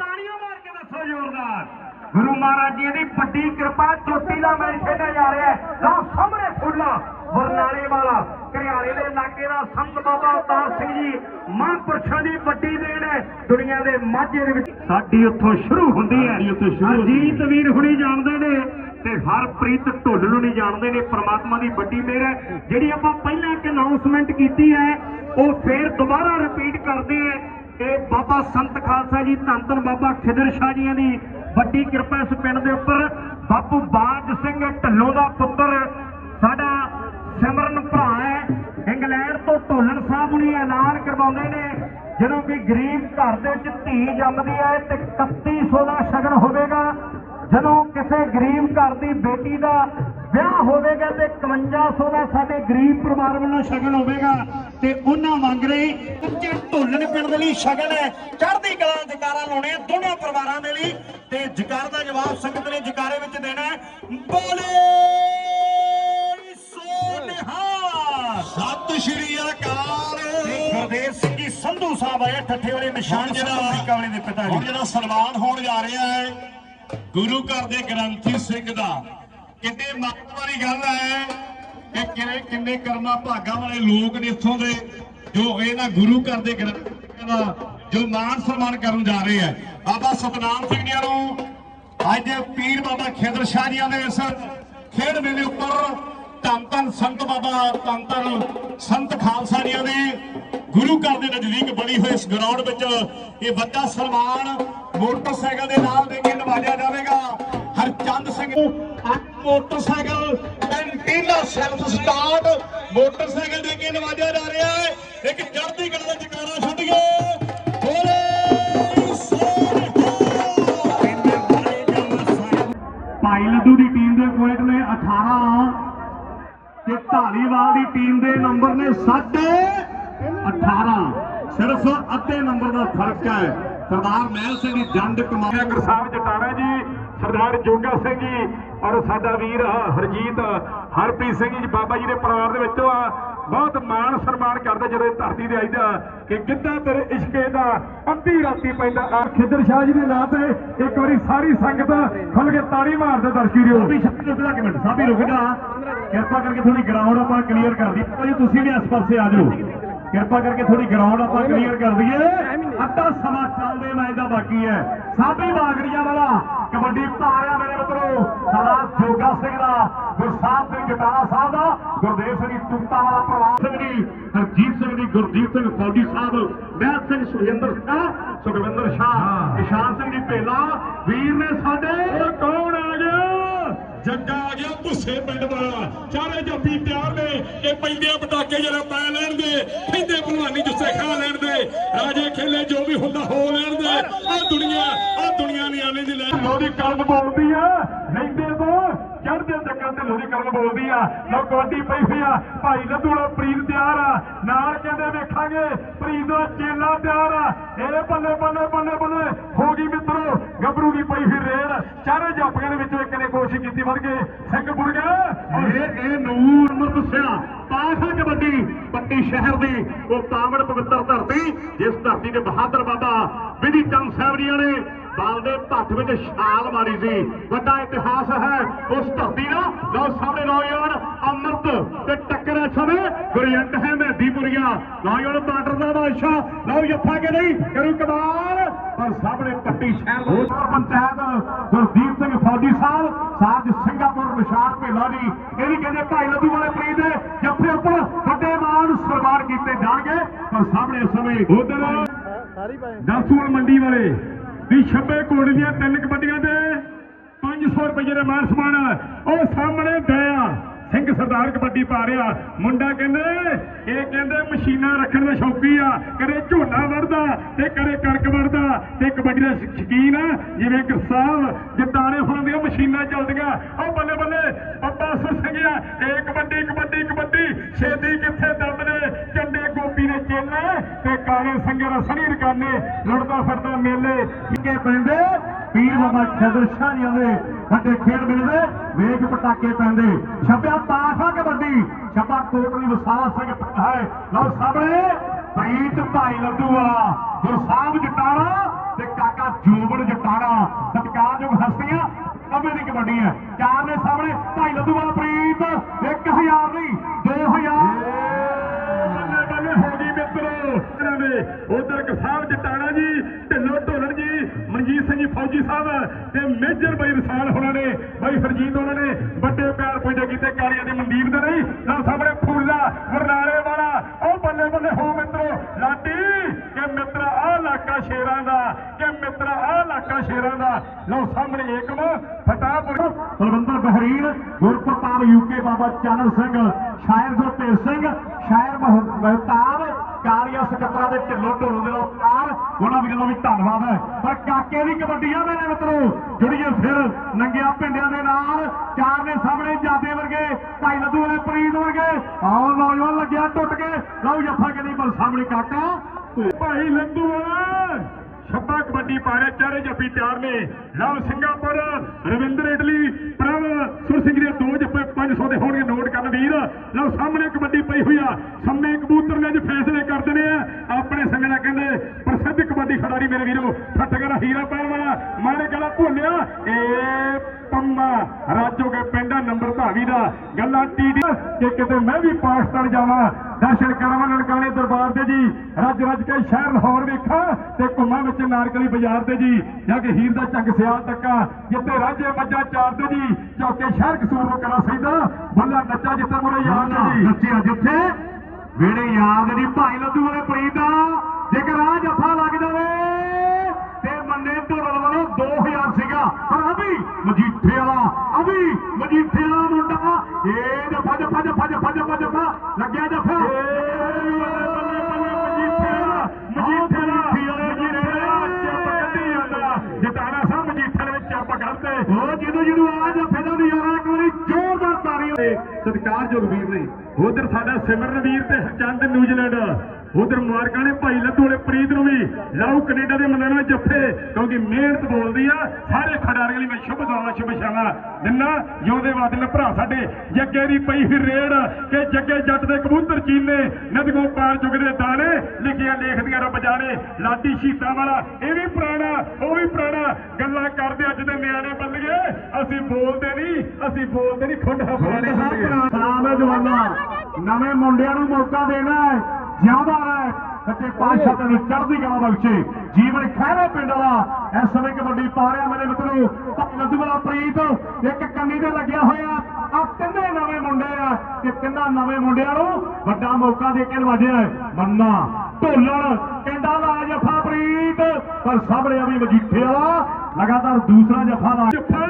ਦੱਸੋ ਜ਼ੋਰਦਾਰ। ਗੁਰੂ ਮਹਾਰਾਜ ਜੀ ਦੀ ਵੱਡੀ ਕਿਰਪਾ ਚੋਟੀ ਦਾ ਮੈਚ ਖੇਡਿਆ ਜਾ ਰਿਹਾ ਹੈ। ਲਓ ਸਾਹਮਣੇ ਫੁੱਲਾ ਬਰਨਾਲੇ ਵਾਲਾ ਘਰਿਆਲੇ ਦੇ ਇਲਾਕੇ ਦਾ ਸੰਤ ਬਾਬਾ ਅਵਤਾਰ ਸਿੰਘ ਜੀ ਮਹਾਂਪੁਰਸ਼ਾਂ ਦੀ ਵੱਡੀ ਦੇਣ ਹੈ। ਦੁਨੀਆ ਦੇ ਮਾਝੇ ਦੇ ਵਿੱਚ ਸਾਡੀ ਉੱਥੋਂ ਸ਼ੁਰੂ ਹੁੰਦੀ ਹੈ। ਸਾਡੀ ਉੱਥੋਂ ਸ਼ੁਰੂ ਹੁੰਦੀ ਹੈ। ਅਜੀਤ ਵੀਰ ਹੁਣੀ ਜਾਣਦੇ ਨੇ ਤੇ ਹਰਪ੍ਰੀਤ ਢੁੱਲ ਨੂੰ ਨਹੀਂ ਜਾਣਦੇ ਨੇ। ਪ੍ਰਮਾਤਮਾ ਦੀ ਵੱਡੀ ਮਿਹਰ ਹੈ। ਜਿਹੜੀ ਆਪਾਂ ਪਹਿਲਾਂ ਇੱਕ ਅਨਾਉਂਸਮੈਂਟ ਕੀਤੀ ਹੈ ਉਹ ਫੇਰ ਦੁਬਾਰਾ ਰਿਪੀਟ ਕਰਦੇ ਆ ਇਹ ਬਾਬਾ ਸੰਤ ਖਾਲਸਾ ਜੀ, ਧੰਨ ਧੰਨ ਬਾਬਾ ਖਿਦਰ ਸ਼ਾਹ ਜੀਆਂ ਦੀ ਵੱਡੀ ਕਿਰਪਾ ਇਸ ਪਿੰਡ ਦੇ ਉੱਪਰ। ਬਾਪੂ ਬਾਜ ਸਿੰਘ ਢੱਲੋਂ ਦਾ ਪੁੱਤਰ, ਸਾਡਾ ਸਿਮਰਨ ਭਰਾ ਹੈ। ਇੰਗਲੈਂਡ ਤੋਂ ਢੋਲਣ ਸਾਹਿਬ ਨੂੰ ਐਲਾਨ ਕਰਵਾਉਂਦੇ ਨੇ। ਜਦੋਂ ਕਿ ਗਰੀਬ ਘਰ ਦੇ ਵਿੱਚ ਧੀ ਜੰਮਦੀ ਹੈ ਤੇ 3100 ਦਾ ਸ਼ਗਨ ਹੋਵੇਗਾ। ਜਦੋਂ ਕਿਸੇ ਗਰੀਬ ਘਰ ਦੀ ਬੇਟੀ ਦਾ ਵਿਆਹ ਹੋਵੇਗਾ ਤੇ 5100 ਦਾ ਸਾਡੇ ਗਰੀਬ ਪਰਿਵਾਰ ਵੱਲੋਂ ਸ਼ਗਨ ਹੋਵੇਗਾ ਤੇ ਉਹਨਾਂ ਮੰਗ ਰਹੇ ਉੱਚੇ ਢੋਲਣ ਪਿੰਡ ਦੇ ਲਈ ਸ਼ਗਨ ਹੈ। ਚੜ੍ਹਦੀ ਕਲਾ ਜਕਾਰਾ ਲਾਉਣੇ ਆ ਦੋਨੋਂ ਪਰਿਵਾਰਾਂ ਦੇ ਲਈ ਤੇ ਜਕਾਰ ਦਾ ਜਵਾਬ ਸੰਗਤ ਨੇ ਜਕਾਰੇ ਵਿੱਚ ਦੇਣਾ ਹੈ। ਬੋਲੇ ਸਤਿ ਸ਼੍ਰੀ ਅਕਾਲ। ਗੁਰਦੇਵ ਸਿੰਘ ਜੀ ਸੰਧੂ ਸਾਹਿਬ ਆਏ ਠੱਠੇ ਵਾਲੇ ਨਿਸ਼ਾਨ ਜਿਹੜਾ ਅਮਰੀਕਾ ਵਾਲੇ ਦੇ ਪਿਤਾ ਹੁਣ ਜੀ ਜਿਹੜਾ ਸਨਮਾਨ ਹੋਣ ਜਾ ਰਿਹਾ ਹੈ ਗੁਰੂ ਘਰ ਦੇ ਗ੍ਰੰਥੀ ਸਿੰਘ ਦਾ। ਕਿੰਨੇ ਮਾਣ ਗੱਲ ਹੈ ਕਿ ਕਿੰਨੇ ਕਿੰਨੇ ਕਰਮਾਂ ਭਾਗਾਂ ਵਾਲੇ ਲੋਕ ਨੇ ਇੱਥੋਂ ਦੇ, ਜੋ ਇਹਨਾਂ ਗੁਰੂ ਘਰ ਦੇ ਗ੍ਰੰਥੀਆਂ ਦਾ, ਜੋ ਮਾਨ ਸਨਮਾਨ ਕਰਨ ਜਾ ਰਹੇ ਹੈ। ਬਾਬਾ ਸਤਨਾਮ ਸਿੰਘ ਜੀ ਨੂੰ ਅੱਜ ਪੀਰ ਬਾਬਾ ਖੇਦਰ ਸ਼ਾਹ ਜੀਆਂ ਦੇ ਇਸ ਖੇਡ ਮੇਲੇ ਉੱਪਰ ਧੰਨ ਧੰਨ ਸੰਤ ਬਾਬਾ ਧੰਨ ਧੰਨ ਸੰਤ ਖਾਲਸਾ ਜੀਆਂ ਦੀ ਗੁਰੂ ਘਰ ਦੇ ਨਜ਼ਦੀਕ ਬਣੀ ਹੋਈ ਇਸ ਗਰਾਊਂਡ ਵਿੱਚ। ਇਹ ਵੱਡਾ ਸਨਮਾਨ ਮੋਟਰਸਾਈਕਲ ਦੇ ਨਾਲ ਦੇ ਕੇ ਨਵਾਜਿਆ ਜਾਵੇਗਾ। ਹਰਚੰਦ ਸਿੰਘ ਅੱਠ motorcycle antenna self start motorcycle ਦੇ ਕੇ ਨਵਾਜਿਆ ਜਾ ਰਿਹਾ ਹੈ। ਇੱਕ ਚੜ੍ਹਦੀ ਕਲਾ ਦਾ ਜਕਾਰਾ ਛੱਡ ਗਏ ਭਾਈ ਲੱਡੂ ਦੀ ਟੀਮ ਦੇ ਪੁਆਇੰਟ ਨੇ 18 ਤੇ ਢਾਲੀਵਾਲ ਦੀ ਟੀਮ ਦੇ ਨੰਬਰ ਨੇ 18 ਸਿਰਫ ਅੱਧੇ ਨੰਬਰ ਦਾ ਫ਼ਰਕ ਹੈ। ਸਰਦਾਰ ਮਹਿਲ ਸਿੰਘ ਦੀ ਜੰਡ ਕਮਾਇਆ ਗੁਰਸਾਹਿਬ ਜਟਾਣਾ ਜੀ, ਸਰਦਾਰ ਜੋਗਾ ਸਿੰਘ ਜੀ ਔਰ ਸਾਡਾ ਵੀਰ ਹਰਜੀਤ, ਹਰਪ੍ਰੀਤ ਸਿੰਘ ਜੀ, ਬਾਬਾ ਜੀ ਦੇ ਪਰਿਵਾਰ ਦੇ ਵਿੱਚੋਂ ਆ ਬਹੁਤ ਮਾਣ ਸਨਮਾਨ ਕਰਦੇ ਜਦੋਂ ਇਹ ਧਰਤੀ ਤੇ ਆਈਦਾ ਕਿ ਗਿੱਧਾ ਤੇਰੇ ਇਸ਼ਕੇ ਦਾ ਅੱਧੀ ਰਾਤੀ ਪੈਂਦਾ। ਆ ਖਿੱਦਰ ਸ਼ਾਹ ਜੀ ਦੇ ਨਾਂ ਤੇ ਇੱਕ ਵਾਰੀ ਸਾਰੀ ਸੰਗਤ ਖੁੱਲ ਕੇ ਤਾੜੀ ਮਾਰਦੇ ਦਰਸ਼ਕੀ ਰਿਓ ਸਾਬੀ ਸ਼ਬਦ ਰੁਕਦਾ ਕਿ ਮਿੰਟ ਸਾਬੀ ਰੁਕ ਜਾ। ਕਿਰਪਾ ਕਰਕੇ ਥੋੜੀ ਗਰਾਊਂਡ ਆਪਾਂ ਕਲੀਅਰ ਕਰ ਦਈਏ ਭਾਜੀ ਤੁਸੀਂ ਵੀ ਇਸ ਪਾਸੇ ਆ ਜਾਓ। ਕਿਰਪਾ ਕਰਕੇ ਥੋੜੀ ਗਰਾਊਂਡ ਆਪਾਂ ਕਲੀਅਰ ਕਰ ਦਈਏ। ਅੱਧਾ ਸਮਾਂ ਚੱਲਦੇ ਮੈਚ ਦਾ ਬਾਕੀ ਹੈ। ਸਾਬੀ ਬਾਗੜੀਆਂ ਵਾਲਾ ਕਬੱਡੀ ਭਾਰਿਆ ਮੇਰੇ ਮਿੱਤਰੋ ਸਰਦਾਰ ਜੋਗਾ ਸਿੰਘ ਦਾ ਗੁਰਸਾਹਿਬ ਸਿੰਘ ਜਟਾਣਾ ਸਾਹਿਬ ਦਾ ਗੁਰਦੇਵ ਸਿੰਘ ਜੀ ਤੁਕਤਾ ਵਾਲਾ ਪ੍ਰਵਾਸ ਸਿੰਘ ਜੀ ਹਰਜੀਤ ਸਿੰਘ ਜੀ ਗੁਰਦੀਪ ਸਿੰਘ ਫੌਜੀ ਸਾਹਿਬ ਮਹਿਲ ਸਿੰਘ ਸੁਖਿੰਦਰ ਸ਼ਾਹ ਸੁਖਵਿੰਦਰ ਸ਼ਾਹ ਇਸ਼ਾਨ ਸਿੰਘ ਜੀ ਭੇਲਾ ਵੀਰ ਨੇ ਸਾਡੇ ਕੌਣ ਆ ਗਿਆ? ਜੱਗਾ ਆ ਪਿੰਡ ਵਾਲਾ। ਚਾਰੇ ਜੱਫੀ ਤਿਆਰ ਨੇ। ਇਹ ਪੈਂਦੇ ਪਟਾਕੇ ਜਿਹੜਾ ਪੈ ਲੈਣ ਦੇ। ਕਹਿੰਦੇ ਭਲਵਾਨੀ ਜੁੱਸੇ ਖਾ ਲੈਣ ਦੇ। ਰਾਜੇ ਖੇਲੇ ਜੋ ਵੀ ਹੁੰਦਾ ਹੋ ਲੈਣ ਦੇ। ਆ ਦੁਨੀਆ ਆ ਦੁਨੀਆ ਨਿਆਣੇ ਦੀ ਲੈ। ਲੋਹੜੀ ਕਰਨ ਬੋਲਦੀ ਆ। ਲੈਂਦੇ ਤੋਂ ਚੜ੍ਹਦੇ ਚੱਕਰ ਤੇ ਲੋਹੜੀ ਕਰਨ ਬੋਲਦੀ ਆ। ਲੋ ਕਬੱਡੀ ਪਈ ਹੋਈ ਆ। ਭਾਈ ਲੱਦੂ ਪ੍ਰੀਤ ਤਿਆਰ ਆ। ਨਾਲ ਕਹਿੰਦੇ ਵੇਖਾਂਗੇ, ਪ੍ਰੀਤ ਦਾ ਚੇਲਾ ਤਿਆਰ ਆ। ਇਹ ਬੱਲੇ ਬੱਲੇ ਬੱਲੇ ਬੱਲੇ। ਹੋ ਗਈ ਮਿੱਤਰੋ, ਗੱਭਰੂ ਦੀ ਪਈ ਹੋਈ ਰੇਡ ਚਾਰੇ ਜਾਪੀਆਂ ਦੇ ਵਿੱਚੋਂ ਇੱਕ ਨੇ ਕੋਸ਼ਿਸ਼ ਕੀਤੀ ਵੜ ਕੇ। ਸਿੰਘ ਬੁੜ ਗਿਆ। ਇਹ ਇਹ ਨੂਰ ਅਮਰਤ ਪਾਖਾ ਕਬੱਡੀ, ਪੱਟੀ ਸ਼ਹਿਰ ਦੀ, ਉਹ ਕਾਮੜ ਪਵਿੱਤਰ ਧਰਤੀ, ਜਿਸ ਧਰਤੀ ਦੇ ਬਹਾਦਰ ਬਾਬਾ, ਵਿਧੀ ਚੰਦ ਸਾਹਿਬ ਜੀਆਂ ਨੇ ਬਾਲ ਦੇ ਭੱਠ ਵਿੱਚ ਛਾਲ ਮਾਰੀ ਸੀ। ਵੱਡਾ ਇਤਿਹਾਸ ਹੈ। ਉਸ ਧਰਤੀ ਦਾ। ਲਓ ਸਾਹਮਣੇ ਨੌਜਵਾਨ ਅਮਰਤ ਤੇ ਟੱਕਰ ਸਮੇਂ ਗੁਰਜੰਟ ਹੈ ਮਹਿਦੀਪੁਰੀਆ ਨੌਜਵਾਨ ਬਾਰਡਰ ਦਾ ਬਾਦਸ਼ਾਹ। ਲਓ ਜੱਫਾ ਕੇ ਨਹੀਂ ਕਰੂ ਕਮਾਲ। ਪਰ ਸਾਹਮਣੇ ਪੱਟੀ ਸ਼ਹਿਰ ਦਾ ਹੋਰ ਪੰਚਾਇਤ ਗੁਰਦੀਪ ਸਿੰਘ ਫੌਜੀ ਸਾਹਿਬ ਸਾਜ ਸਿੰਗਾਪੁਰ ਨਿਸ਼ਾਨ ਭੇਲਾ ਜੀ। ਇਹ ਵੀ ਕਹਿੰਦੇ ਭਾਈ ਲੱਦੂ ਵਾਲੇ ਪ੍ਰੀਤ ਦੇ ਜੱਫੇ ਉੱਪਰ ਵੱਡੇ ਮਾਨ ਸਨਮਾਨ ਕੀਤੇ ਜਾਣਗੇ। ਪਰ ਸਾਹਮਣੇ ਸਮੇਂ ਉਧਰ ਦਸੂਲ ਮੰਡੀ ਵਾਲੇ ਵੀ ਛੱਬੇ ਕੋੜੀ ਦੀਆਂ ਤਿੰਨ ਕਬੱਡੀਆਂ ਤੇ 500 ਰੁਪਏ ਦਾ ਮਾਨ ਸਮਾਨ ਉਹ ਸਾਹਮਣੇ ਦਇਆ ਸਿੰਘ ਸਰਦਾਰ ਕਬੱਡੀ ਪਾ ਰਿਹਾ। ਮੁੰਡਾ ਕਹਿੰਦੇ, ਇਹ ਕਹਿੰਦੇ ਮਸ਼ੀਨਾਂ ਰੱਖਣ ਦਾ ਸ਼ੌਕੀ ਆ। ਕਦੇ ਝੋਨਾ ਵੜਦਾ ਤੇ ਕਦੇ ਕਣਕ ਵੜਦਾ ਤੇ ਕਬੱਡੀ ਦਾ ਸ਼- ਸ਼ੌਕੀਨ ਆ, ਜਿਵੇਂ ਗੁਰਸਾਹਿਬ ਜਟਾਣੇ ਹੁਣ ਦੀਆਂ ਮਸ਼ੀਨਾਂ ਚੱਲਦੀਆਂ। ਉਹ ਬੱਲੇ ਬੱਲੇ, ਬੱਬਾ ਸੁਰ ਇਹ ਕਬੱਡੀ ਕਬੱਡੀ ਕਬੱਡੀ। ਛੇਦੀ ਕਿੱਥੇ ਦਮ ਨੇ? ਚੰਡੇ ਗੋਪੀ ਨੇ ਚੇਲੇ ਤੇ ਕਾਲੇ ਸੰਗਰ ਸਣੀ ਰਕਾਨੇ ਲੁੱਟਦਾ ਫਿਰਦਾ ਮੇਲੇ। ਕੇ ਪੈਂਦੇ, ਪੀਰ ਬਾਬਾ ਖਦਰ ਸ਼ਾਹ ਜੀ ਦੇ ਵੱਡੇ ਖੇਡ ਮਿਲਦੇ ਵੇਖ ਪਟਾਕੇ ਪੈਂਦੇ। ਛੱਪਿਆ ਪਾਸਾ ਕਬੱਡੀ। ਛੱਪਾ ਕੋਟਲੀ ਵਸਾਲਾ ਸਿੰਘ ਹੈ। ਲਓ ਸਾਹਮਣੇ, ਪ੍ਰੀਤ ਭਾਈ ਲੱਡੂ ਵਾਲਾ, ਗੁਰਸਾਹਿਬ ਜਟਾਣਾ ਤੇ ਕਾਕਾ ਜੋਬਨ ਜਟਾਣਾ। ਸਤਿਕਾਰਯੋਗ ਹਸਤੀਆਂ ਕਬੇ ਦੀ ਕਬੱਡੀ ਹੈ। ਚਾਰ ਨੇ ਸਾਹਮਣੇ, ਭਾਈ ਲੱਡੂ ਵਾਲਾ ਪ੍ਰੀਤ 1000 ਨਹੀਂ 2000 ਬੱਲੇ ਬੱਲੇ ਹੋ ਗਈ ਮਿੱਤਰੋ। ਇਹਨਾਂ ਦੇ ਉਧਰ ਕਸਾਬ ਜਟਾਣਾ ਜੀ, ਢਿੱਲੋ ਢੋਲਣ ਜੀ ਮਨਜੀਤ ਸਿੰਘ ਜੀ ਫੌਜੀ ਸਾਹਿਬ ਤੇ ਮੇਜਰ ਬਾਈ ਰਸਾਲ ਹੋਣਾ ਨੇ, ਬਾਈ ਹਰਜੀਤ ਉਹਨਾਂ ਨੇ ਵੱਡੇ ਪਿਆਰ ਪੁੱਜੇ ਕੀਤੇ, ਕਾਲੀਆਂ ਦੀ ਮਨਦੀਪ ਦੇ ਨਹੀਂ ਨਾ ਸਾਹਮਣੇ ਫੂਲਾ ਬਰਨਾਲੇ ਵਾਲਾ ਉਹ ਬੱਲੇ ਬੱਲੇ ਹੋ ਮਿੱਤਰੋ ਲਾਡੀ ਕਿ ਮਿੱਤਰ ਆ ਇਲਾਕਾ ਸ਼ੇਰਾਂ ਦਾ ਕਿ ਮਿੱਤਰ ਆ ਲਾਕਾ ਸ਼ੇਰਾਂ ਦਾ। ਲਓ ਸਾਹਮਣੇ ਏਕਮ ਫਟਾਪੁਰ ਬਲਵੰਦਰ ਬਹਿਰੀਨ ਗੁਰਪ੍ਰਤਾਪ ਯੂਕੇ ਬਾਬਾ ਚਾਨਣ ਸਿੰਘ, ਸ਼ਾਇਰ ਗੁਰਤੇਜ ਸਿੰਘ, ਸ਼ਾਇਰ ਮਹ- ਕਾਲੀਆ ਸਕੱਤਰਾਂ ਦੇ ਢਿੱਲੋਂ ਢੋਲ ਦੇ ਉਪਕਾਰ ਉਹਨਾਂ ਵੀਰਾਂ ਦਾ ਵੀ ਧੰਨਵਾਦ ਹੈ। ਪਰ ਕਾਕੇ ਦੀ ਕਬੱਡੀ ਆ ਮੇਰੇ ਮਿੱਤਰੋ, ਜੁੜੀਏ ਫਿਰ ਨੰਗਿਆ ਪਿੰਡਿਆਂ ਦੇ ਨਾਲ। ਚਾਰ ਨੇ ਸਾਹਮਣੇ ਜਾਦੇ ਵਰਗੇ, ਭਾਈ ਲੱਦੂ ਵਾਲੇ ਪ੍ਰੀਤ ਵਰਗੇ। ਆਓ ਨੌਜਵਾਨ ਲੱਗਿਆ ਟੁੱਟ ਕੇ। ਲਓ ਜੱਫਾ ਕੇ ਨਹੀਂ ਪਰ ਸਾਹਮਣੇ ਕਾਕਾ। ਭਾਈ ਲੰਦੂ ਵਾਲਾ ਛੱਪਾ ਚਾਰੇ ਜੱਫੀ ਤਿਆਰ ਨੇ। ਲਵ ਸਿੰਗਾਪੁਰ ਰਵਿੰਦਰ ਇਟਲੀ, ਪ੍ਰਭ ਸੁਰ ਸਿੰਘ ਦੇ ਦੋ ਜੱਫੇ 500 ਦੇ ਹੋਣਗੇ ਨੋਟ ਕਰਨ ਵੀਰ। ਲਓ ਸਾਹਮਣੇ ਕਬੱਡੀ ਪਈ ਹੋਈ ਆ। ਸੰਮੇ ਕਬੂਤਰ ਨੇ ਅੱਜ ਫੈਸਲੇ ਕਰ ਦੇਣੇ ਆਪਣੇ ਸਮੇਂ ਨਾਲ ਕਹਿੰਦੇ ਪ੍ਰਸਿੱਧ ਕਬੱਡੀ ਖਿਡਾਰੀ ਮੇਰੇ ਵੀਰੋ ਫਟਕਰਾ ਹੀਰਾ ਪੈਣ ਵਾਲਾ, ਮਾਰੇ ਗਲਾ ਭੁੱਲਿਆ ਏ ਪੰਮਾ, ਰਾਜੋ ਕੇ ਪਿੰਡਾ ਨੰਬਰ ਭਾਵੀ ਦਾ। ਗੱਲਾਂ ਟੀਡੀ ਕਿ ਕਿਤੇ ਮੈਂ ਵੀ ਪਾਕਿਸਤਾਨ ਜਾਵਾਂ, ਦਰਸ਼ਨ ਕਰਾਵਾਂ ਨਨਕਾਣੇ ਦਰਬਾਰ ਦੇ ਜੀ। ਰੱਜ ਰੱਜ ਕੇ ਸ਼ਹਿਰ ਲਾਹੌਰ ਵੇਖਾਂ ਤੇ ਘੁੰਮਾਂ ਵਿੱਚ ਨਾਰਕਲੀ ਬਾਜ਼ਾਰ ਤੇ ਜੀ ਜਾ ਕੇ ਹੀਰ ਦਾ ਚੱਕ ਸਿਆਲ ਤੱਕਾ ਜਿੱਤੇ ਰਾਜੇ ਮੱਝਾਂ ਚਾਰ ਤੇ ਜੀ ਚੌਕੇ ਸ਼ਹਿਰ ਕਸੂਰ ਨੂੰ ਕਰਾ ਸੈਦਾ ਬੱਲਾ ਨੱਚਾ ਜਿੱਤੇ ਮੁਰੇ ਯਾਰ ਨੇ ਜੀ। ਨੱਚਿਆ ਜਿੱਥੇ? ਵੇੜੇ ਯਾਰ ਦੇ ਨਹੀਂ ਭਾਈ ਲੱਦੂ ਵਾਲੇ ਪ੍ਰੀਤ ਦਾ। ਜੇਕਰ ਆ ਜੱਫਾ ਲੱਗ ਜਾਵੇ ਤੇ ਮੰਨੇ ਢੋਲਣ ਵੱਲੋਂ 2000 ਸੀਗਾ। ਪਰ ਅਭੀ ਮਜੀਠੇ ਵਾਲਾ ਅਭੀ ਮਜੀਠੇ ਵਾਲਾ ਮੁੰਡਾ। ਇਹ ਜੱਫਾ ਜੱਫਾ ਜੱਫਾ ਜੱਫਾ ਜੱਫਾ ਜੱਫਾ ਲੱਗਿਆ ਜੱਫਾ। ਜਿਹਨੂੰ ਜਿਹਨੂੰ ਆ ਜੱਫੇ ਦਾ ਨਜ਼ਾਰਾ ਇੱਕ ਵਾਰੀ ਜ਼ੋਰਦਾਰ ਤਾੜੀਆਂ ਸਤਿਕਾਰਯੋਗ ਵੀਰ ਨੇ, ਉਧਰ ਸਾਡਾ ਸਿਮਰਨ ਵੀਰ ਤੇ ਹਰਚੰਦ ਨਿਊਜ਼ੀਲੈਂਡ, ਉਧਰ ਮੁਬਾਰਕਾਂ ਨੇ ਭਾਈ ਲੱਦੂ ਵਾਲੇ ਪ੍ਰੀਤ ਨੂੰ ਵੀ। ਲਾਉ ਕੈਨੇਡਾ ਦੇ ਮੰਨਣ ਵਿੱਚ ਜੱਫੇ, ਕਿਉਂਕਿ ਮਿਹਨਤ ਬੋਲਦੀ ਆ। ਸਾਰੇ ਖਿਡਾਰੀਆਂ ਲਈ ਮੈਂ ਸ਼ੁਭ ਦੁਆਵਾਂ, ਸ਼ੁਭ ਸ਼ਾਮਾਂ ਦਿਨਾ ਜਿਉਂਦੇ ਵਾਦਲ, ਭਰਾ ਸਾਡੇ, ਜੱਗੇ ਦੀ ਪਈ ਹੀ ਰੇੜ ਕਿ ਜੱਗੇ ਜੱਟ ਦੇ ਕਬੂਤਰ ਚੀਨੇ ਨਦਗੋਂ ਪਾਰ ਚੁਗਦੇ ਦਾਣੇ, ਲਿਖੀਆਂ ਲੇਖਦੀਆਂ ਰੱਬ ਜਾਣੇ, ਲਾਡੀ ਸ਼ੀਤਾਂ ਵਾਲਾ, ਇਹ ਵੀ ਪੁਰਾਣਾ, ਉਹ ਵੀ ਪੁਰਾਣਾ ਗੱਲਾਂ ਕਰਦੇ ਅੱਜ ਦੇ ਨਿਆਣੇ ਅਸੀਂ ਬੋਲਦੇ ਨਹੀਂ ਅਸੀਂ ਬੋਲਦੇ ਨਹੀਂ ਖੁੰਡਾ ਪੁਰਾਣੇ। ਸਲਾਮ ਹੈ ਜਵਾਨਾ ਨਵੇਂ ਮੁੰਡਿਆਂ ਨੂੰ ਮੌਕਾ ਦੇਣਾ ਹੈ ਜ਼ਿਆਦਾ ਰਹਿ ਸੱਚੇ ਪਾਤਸ਼ਾਹ ਤੈਨੂੰ ਚੜ੍ਹਦੀ ਕਲਾ ਬਖਸ਼ੇ। ਜੀਵਨ ਖਹਿਰਾ ਪਿੰਡ ਵਾਲਾ ਇਸ ਸਮੇਂ ਕਬੱਡੀ ਪਾ ਰਿਹਾ ਮੇਰੇ ਮਿੱਤਰੋ। ਲੱਦੂ ਵਾਲਾ ਪ੍ਰੀਤ ਇੱਕ ਕੰਨੀ ਤੇ ਲੱਗਿਆ ਹੋਇਆ। ਆ ਤਿੰਨੇ ਨਵੇਂ ਮੁੰਡੇ ਆ ਤੇ ਤਿੰਨਾਂ ਨਵੇਂ ਮੁੰਡਿਆਂ ਨੂੰ ਵੱਡਾ ਮੌਕਾ ਦੇ ਕੇ ਨਵਾਜਿਆ। ਮੰਨਾ ਢੋਲਣ ਕਹਿੰਦਾ ਲਾ ਜਫਾ ਪ੍ਰੀਤ। ਪਰ ਸਾਹਮਣੇ ਆ ਵੀ ਮਜੀਠੇ ਵਾਲਾ ਲਗਾਤਾਰ ਦੂਸਰਾ ਜਫਾ ਲਾ ਜੱਫਾ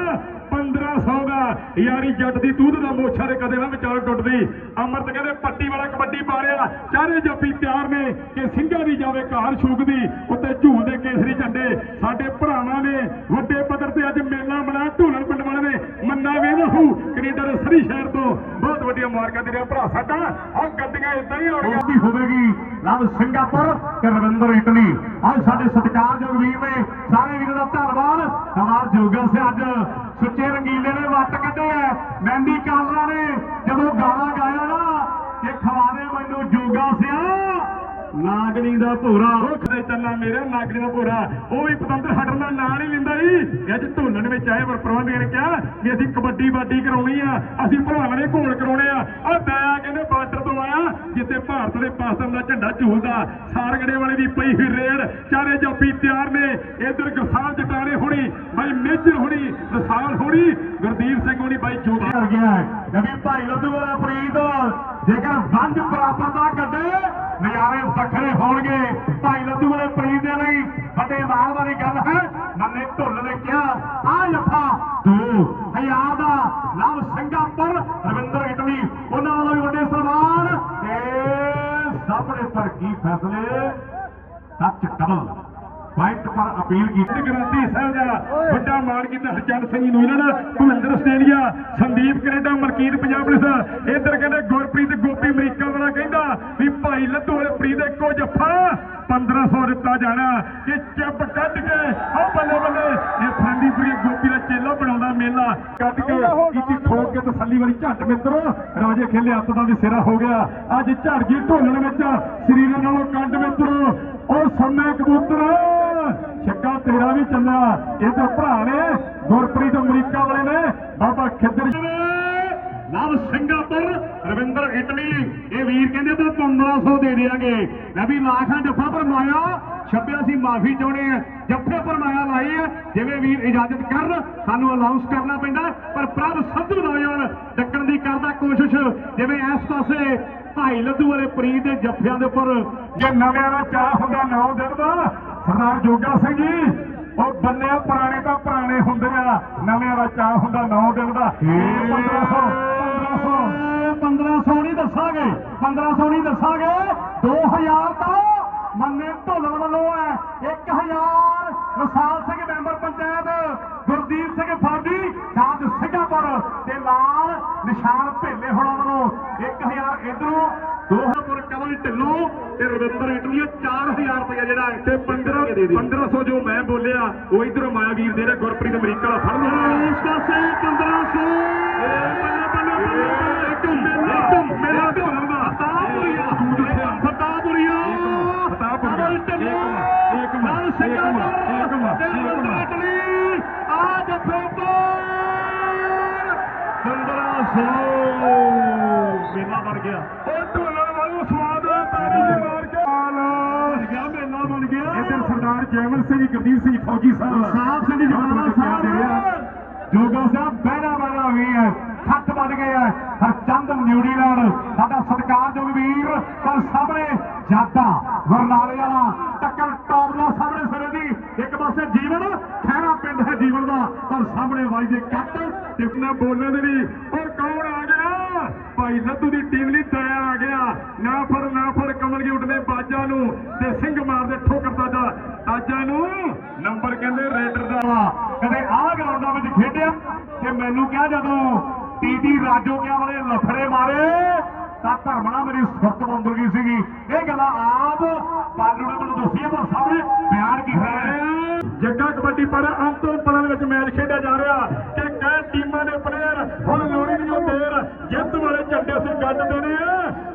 1500 ਦਾ। ਯਾਰੀ ਜੱਟ ਦੀ ਤੂਤ ਦਾ ਮੋਛਾ ਦੇ ਕਦੇ ਨਾ ਵਿਚਾਰ ਟੁੱਟਦੀ। ਅਮਰਤ ਕਹਿੰਦੇ ਪੱਟੀ ਵਾਲਾ ਕਬੱਡੀ ਪਾ ਰਿਹਾ ਚਾਰੇ ਜੱਫੀ ਤਿਆਰ ਨੇ ਕਿ ਸਿੰਘਾਂ ਦੀ ਜਾਵੇ ਕਾਰ ਛੂਕਦੀ। ਉੱਤੇ ਝੂਲਦੇ ਕੇਸਰੀ ਝੰਡੇ। ਸਾਡੇ ਭਰਾਵਾਂ ਨੇ ਵੱਡੇ ਪੱਧਰ ਤੇ ਅੱਜ ਮੇਲਾ ਬਣਾ ਢੋਲਣ ਪਿੰਡ ਵਾਲੇ ਨੇ ਮੰਨਾ ਵੇਹੂ ਕੈਨੇਡਾ ਦੇ ਸਰੀ ਸ਼ਹਿਰ ਤੋਂ ਬਹੁਤ ਵੱਡੀਆਂ ਮੁਬਾਰਕਾਂ ਰਿਹਾ। ਭਰਾ ਸਾਡਾ ਆ ਗੱਡੀਆਂ ਹੋਵੇਗੀ ਲਵ ਸਿੰਗਾਪੁਰ ਤੇ ਰਵਿੰਦਰ ਇਟਲੀ। ਅੱਜ ਸਾਡੇ ਸਤਿਕਾਰਯੋਗ ਵੀਰ ਨੇ ਸਾਰੇ ਵੀਰਾਂ ਦਾ ਧੰਨਵਾਦ। ਸਵਾਰ ਜੋਗਾ ਸੇ ਅੱਜ ਸੁੱਚੇ ਰੰਗੀਲੇ ਨੇ ਵੱਟ ਕੱਢੇ ਐ। ਮਹਿੰਦੀ ਕਾਲਰਾ ਨੇ ਜਦੋਂ ਗਾਣਾ ਗਾਇਆ ਨਾ, ਇਹ ਖਵਾਦੇ ਮੈਨੂੰ ਜੋਗਾ ਸਿਆ। ਨਾਗਣੀ ਦਾ ਭੋਰਾ ਰੁੱਖ ਦੇ ਚੱਲਾ ਮੇਰਾ ਨਾਗਰੀ ਦਾ ਭੋਰਾ। ਉਹ ਵੀ ਪਤੰਦਰ ਹਟਣ ਦਾ ਨਾਂ ਨਹੀਂ ਲੈਂਦਾ ਜੀ। ਅੱਜ ਢੋਲਣ ਵਿੱਚ ਆਏ ਪਰ ਪ੍ਰਬੰਧਕ ਨੇ ਕਿਹਾ ਵੀ ਅਸੀਂ ਕਬੱਡੀ ਬਾਡੀ ਕਰਾਉਣੀ ਆ, ਅਸੀਂ ਭਰਾਵਾਂ ਨੇ ਘੋਲ ਕਰਾਉਣੇ ਆ। ਆ ਮੈਂ ਕਹਿੰਦੇ ਬਾਰਡਰ ਤੋਂ ਆਇਆ, ਜਿੱਥੇ ਭਾਰਤ ਦੇ ਪਾਕਿਸਤਾਨ ਦਾ ਝੰਡਾ ਝੂਲਦਾ। ਸਾਰਗੜੇ ਵਾਲੇ ਦੀ ਪਈ ਹੋਈ ਰੇਡ, ਚਾਰੇ ਜਾਫੀ ਤਿਆਰ ਨੇ। ਇਧਰ ਗਰਸਾਲ ਜਟਾਣੇ ਹੋਣੀ, ਬਾਈ ਮੇਜਰ ਹੋਣੀ, ਰਸਾਲ ਹੋਣੀ, ਗੁਰਦੀਪ ਸਿੰਘ ਹੋਣੀ, ਬਾਈ ਜੋਗਾ ਕਰ ਗਿਆ ਨਵੀਂ ਭਾਈ ਲੱਦੂ ਪ੍ਰੀਤ ਜੇਕਰ ਵੰਜ ਬਰਾਬਰ ਦਾ ਕੱਢੇ ਨਜ਼ਾਰੇ ਵੱਖਰੇ ਹੋਣਗੇ। ਭਾਈ ਲੱਦੂ ਵਾਲੇ ਪ੍ਰੀਤ ਦੇ ਲਈ ਵੱਡੇ ਮਾਣ ਵਾਲੀ ਗੱਲ ਹੈ। ਮੰਨੇ ਢੁੱਲ ਨੇ ਕਿਹਾ, ਆ ਜੱਫਾ 2000 ਦਾ ਲਵ ਸਿੰਗਾਪੁਰ, ਰਵਿੰਦਰ ਇਟਲੀ, ਉਹਨਾਂ ਵੱਲੋਂ ਵੀ ਵੱਡੇ ਸਨਮਾਨ ਤੇ ਸਾਹਮਣੇ ਪਰ ਕੀ ਫੈਸਲੇ? ਟੱਚ ਡਬਲ ਪੁਆਇੰਟ ਪਰ ਅਪੀਲ ਕੀਤੀ। ਗ੍ਰੰਥੀ ਸਾਹਿਬ ਦਾ ਵੱਡਾ ਮਾਣ ਕੀਤਾ ਹਰਚੰਦ ਸਿੰਘ ਨੂੰ ਇਹਨਾਂ ਨੇ Bhuvinder Australia Sandeep Canada, Malkit Punjab police. ਇੱਧਰ ਕਹਿੰਦੇ ਗੁਰਪ੍ਰੀਤ ਗੋਪੀ ਅਮਰੀਕਾ ਵਾਲਾ ਕਹਿੰਦਾ ਵੀ ਭਾਈ ਲੱਧੂ ਵਾਲੇ ਪ੍ਰੀਤ ਦਾ ਇੱਕੋ ਜੱਫਾ 1500 ਦਿੱਤਾ ਜਾਣਾ ਇਹ ਚੱਪ ਕੱਢ ਕੇ ਉਹ ਬੱਲੇ ਬੱਲੇ ਇਹ ਫਰੰਦੀਪੁਰੀ ਗੋਪੀ ਦਾ ਚੇਲਾ ਬਣਾਉਂਦਾ ਮੇਲਾ। ਕੱਢ ਕੇ ਕੀਤੀ ਠੋਕ ਕੇ ਤਸੱਲੀ ਵਾਲੀ ਝੱਟ ਮਿੱਤਰੋ ਰਾਜੇ ਖੇਲੇ ਹੱਥ ਦਾ ਵੀ ਸਿਰਾ ਹੋ ਗਿਆ। ਅੱਜ ਝੜ ਗਈ ਢੋਲਣ ਵਿੱਚ ਸਰੀਰਾਂ ਨਾਲੋਂ ਕੰਡ ਮਿੱਤਰੋ। ਉਹ ਸੰਮੇ ਕਬੂਤਰ ਛੱਕਾ ਤੇਰਾ ਵੀ ਚੱਲਿਆ। ਇਧਰ ਭਰਾ ਨੇ ਗੁਰਪ੍ਰੀਤ ਅਮਰੀਕਾ ਵਾਲੇ ਨੇ ਬਾਬਾ ਖਿੱਦਰ ਲਵ ਸਿੰਗਾਪੁਰ, ਰਵਿੰਦਰ ਇਟਲੀ। ਇਹ ਵੀਰ ਕਹਿੰਦੇ ਤਾਂ 1500 ਦੇ ਦੇਾਂਗੇ ਮੈਂ ਵੀ ਲਾਖਾਂ ਜੱਫਾ ਭਰਮਾਇਆ, ਛੱਪਿਆ ਸੀ ਮਾਫੀ ਚਾਹੁੰਦੇ ਆ, ਜੱਫੇ ਭਰਮਾਇਆ ਲਾਏ ਆ। ਜਿਵੇਂ ਵੀਰ ਇਜਾਜ਼ਤ ਕਰਨ ਸਾਨੂੰ ਅਨਾਉਂਸ ਕਰਨਾ ਪੈਂਦਾ, ਪਰ ਪ੍ਰਭ ਸੰਧੂ ਨੌਜਵਾਨ ਡੱਕਣ ਦੀ ਕਰਦਾ ਕੋਸ਼ਿਸ਼। ਜਿਵੇਂ ਇਸ ਪਾਸੇ ਭਾਈ ਲੱਦੂ ਵਾਲੇ ਪ੍ਰੀਤ ਦੇ ਜੱਫਿਆਂ ਦੇ ਉੱਪਰ, ਜੇ ਨਵਿਆਂ ਦਾ ਚਾਹ ਹੁੰਦਾ, ਨਾ ਦਿਨ ਦਾ, ਸਰਦਾਰ ਜੋਗਾ ਸਿੰਘ ਜੀ ਉਹ ਬੰਨੇ ਪੁਰਾਣੇ ਤਾਂ ਪੁਰਾਣੇ ਹੁੰਦੇ ਆ। ਨਵਿਆਂ ਦਾ ਚਾਹ ਹੁੰਦਾ 9 ਦਿਨ ਦਾ। ਇਹ 1500 1500 1500 ਨਹੀਂ ਦੱਸਾਂਗੇ 1500 ਨਹੀਂ ਦੱਸਾਂਗੇ। 2000 ਤਾਂ ਮੰਨੇ ਢੋਲਣ ਵੱਲੋਂ ਹੈ। 1000 ਰਸਾਲ ਸਿੰਘ ਮੈਂਬਰ ਪੰਚਾਇਤ, ਗੁਰਦੀਪ ਸਿੰਘ ਫਾਡੀ, ਸਾਧ ਸਿੰਘਾਪੁਰ ਤੇ ਲਾਲ ਨਿਸ਼ਾਨ ਭੇਲੇ ਹੋਣਾ ਵੱਲੋਂ 1000 ਇਧਰੋਂ 2000 ਕਮਲ ਢਿੱਲੋਂ ਤੇ ਰਵਿੰਦਰ ਇਟਲੀ ਦੀਆਂ 4000 ਰੁਪਏ ਜਿਹੜਾ ਤੇ 15 1500 ਜੋ ਮੈਂ ਬੋਲਿਆ ਉਹ ਇਧਰੋਂ ਮਾਇਆ ਵੀਰ ਦੇ ਰਿਹਾ ਗੁਰਪ੍ਰੀਤ ਅਮਰੀਕਾ ਵਾਲਾ ਫੜ ਲਿਆ। ਇਸ ਪਾਸੇ ਸਾਹਮਣੇ ਕੱਟ ਟਿਪਨਾ ਬੋਲਣ ਦੇ ਲਈ ਔਰ ਕੌਣ ਆ ਗਿਆ? ਭਾਈ ਲੱਧੂ ਦੀ ਟੀਮ ਲਈ ਦਇਆ ਆ ਗਿਆ। ਨਾ ਫਰ ਨਾ ਫੜ, ਕਮਲ ਕੀ ਉੱਠਦੇ ਬਾਜਾਂ ਨੂੰ ਤੇ ਸਿੰਘ ਮਾਰਦੇ ਠੋਕਰ ਤਾਜਾ ਤਾਜਾ ਨੂੰ ਨੰਬਰ ਕਹਿੰਦੇ ਰੇਡਰ ਦਾ ਕਦੇ ਆਹ ਗਰਾਊਂਡਾਂ ਵਿੱਚ ਖੇਡਿਆ। ਤੇ ਮੈਨੂੰ ਕਿਹਾ ਜਦੋਂ ਟੀਟੀ ਰਾਜੋਕਿਆਂ ਵਾਲੇ ਲਫੜੇ ਮਾਰੇ, ਤਾਂ ਧਰਮਣਾ ਮੇਰੀ ਸੁਰਤ ਬੰਦਲ ਸੀਗੀ। ਇਹ ਗੱਲਾਂ ਆਪ ਪਾਲੂ ਨੇ ਮੈਨੂੰ ਦੱਸੀਆਂ, ਪਰ ਸਾਹਮਣੇ ਬਿਆਨ ਕੀਤਾ ਜੱਗਾ ਕਬੱਡੀ ਪਰ ਅੰਤਰ ਪਲਾਂ ਦੇ ਵਿੱਚ ਮੈਚ ਖੇਡਿਆ ਜਾ ਰਿਹਾ ਕਿ ਕਈ ਟੀਮਾਂ ਦੇ ਪਲੇਅਰ ਹੁਣ ਲੋੜੀ ਨਹੀਂ ਦੇਰ ਜਿੱਤ ਵਾਲੇ ਝੰਡੇ ਅਸੀਂ ਗੱਡਦੇ ਨੇ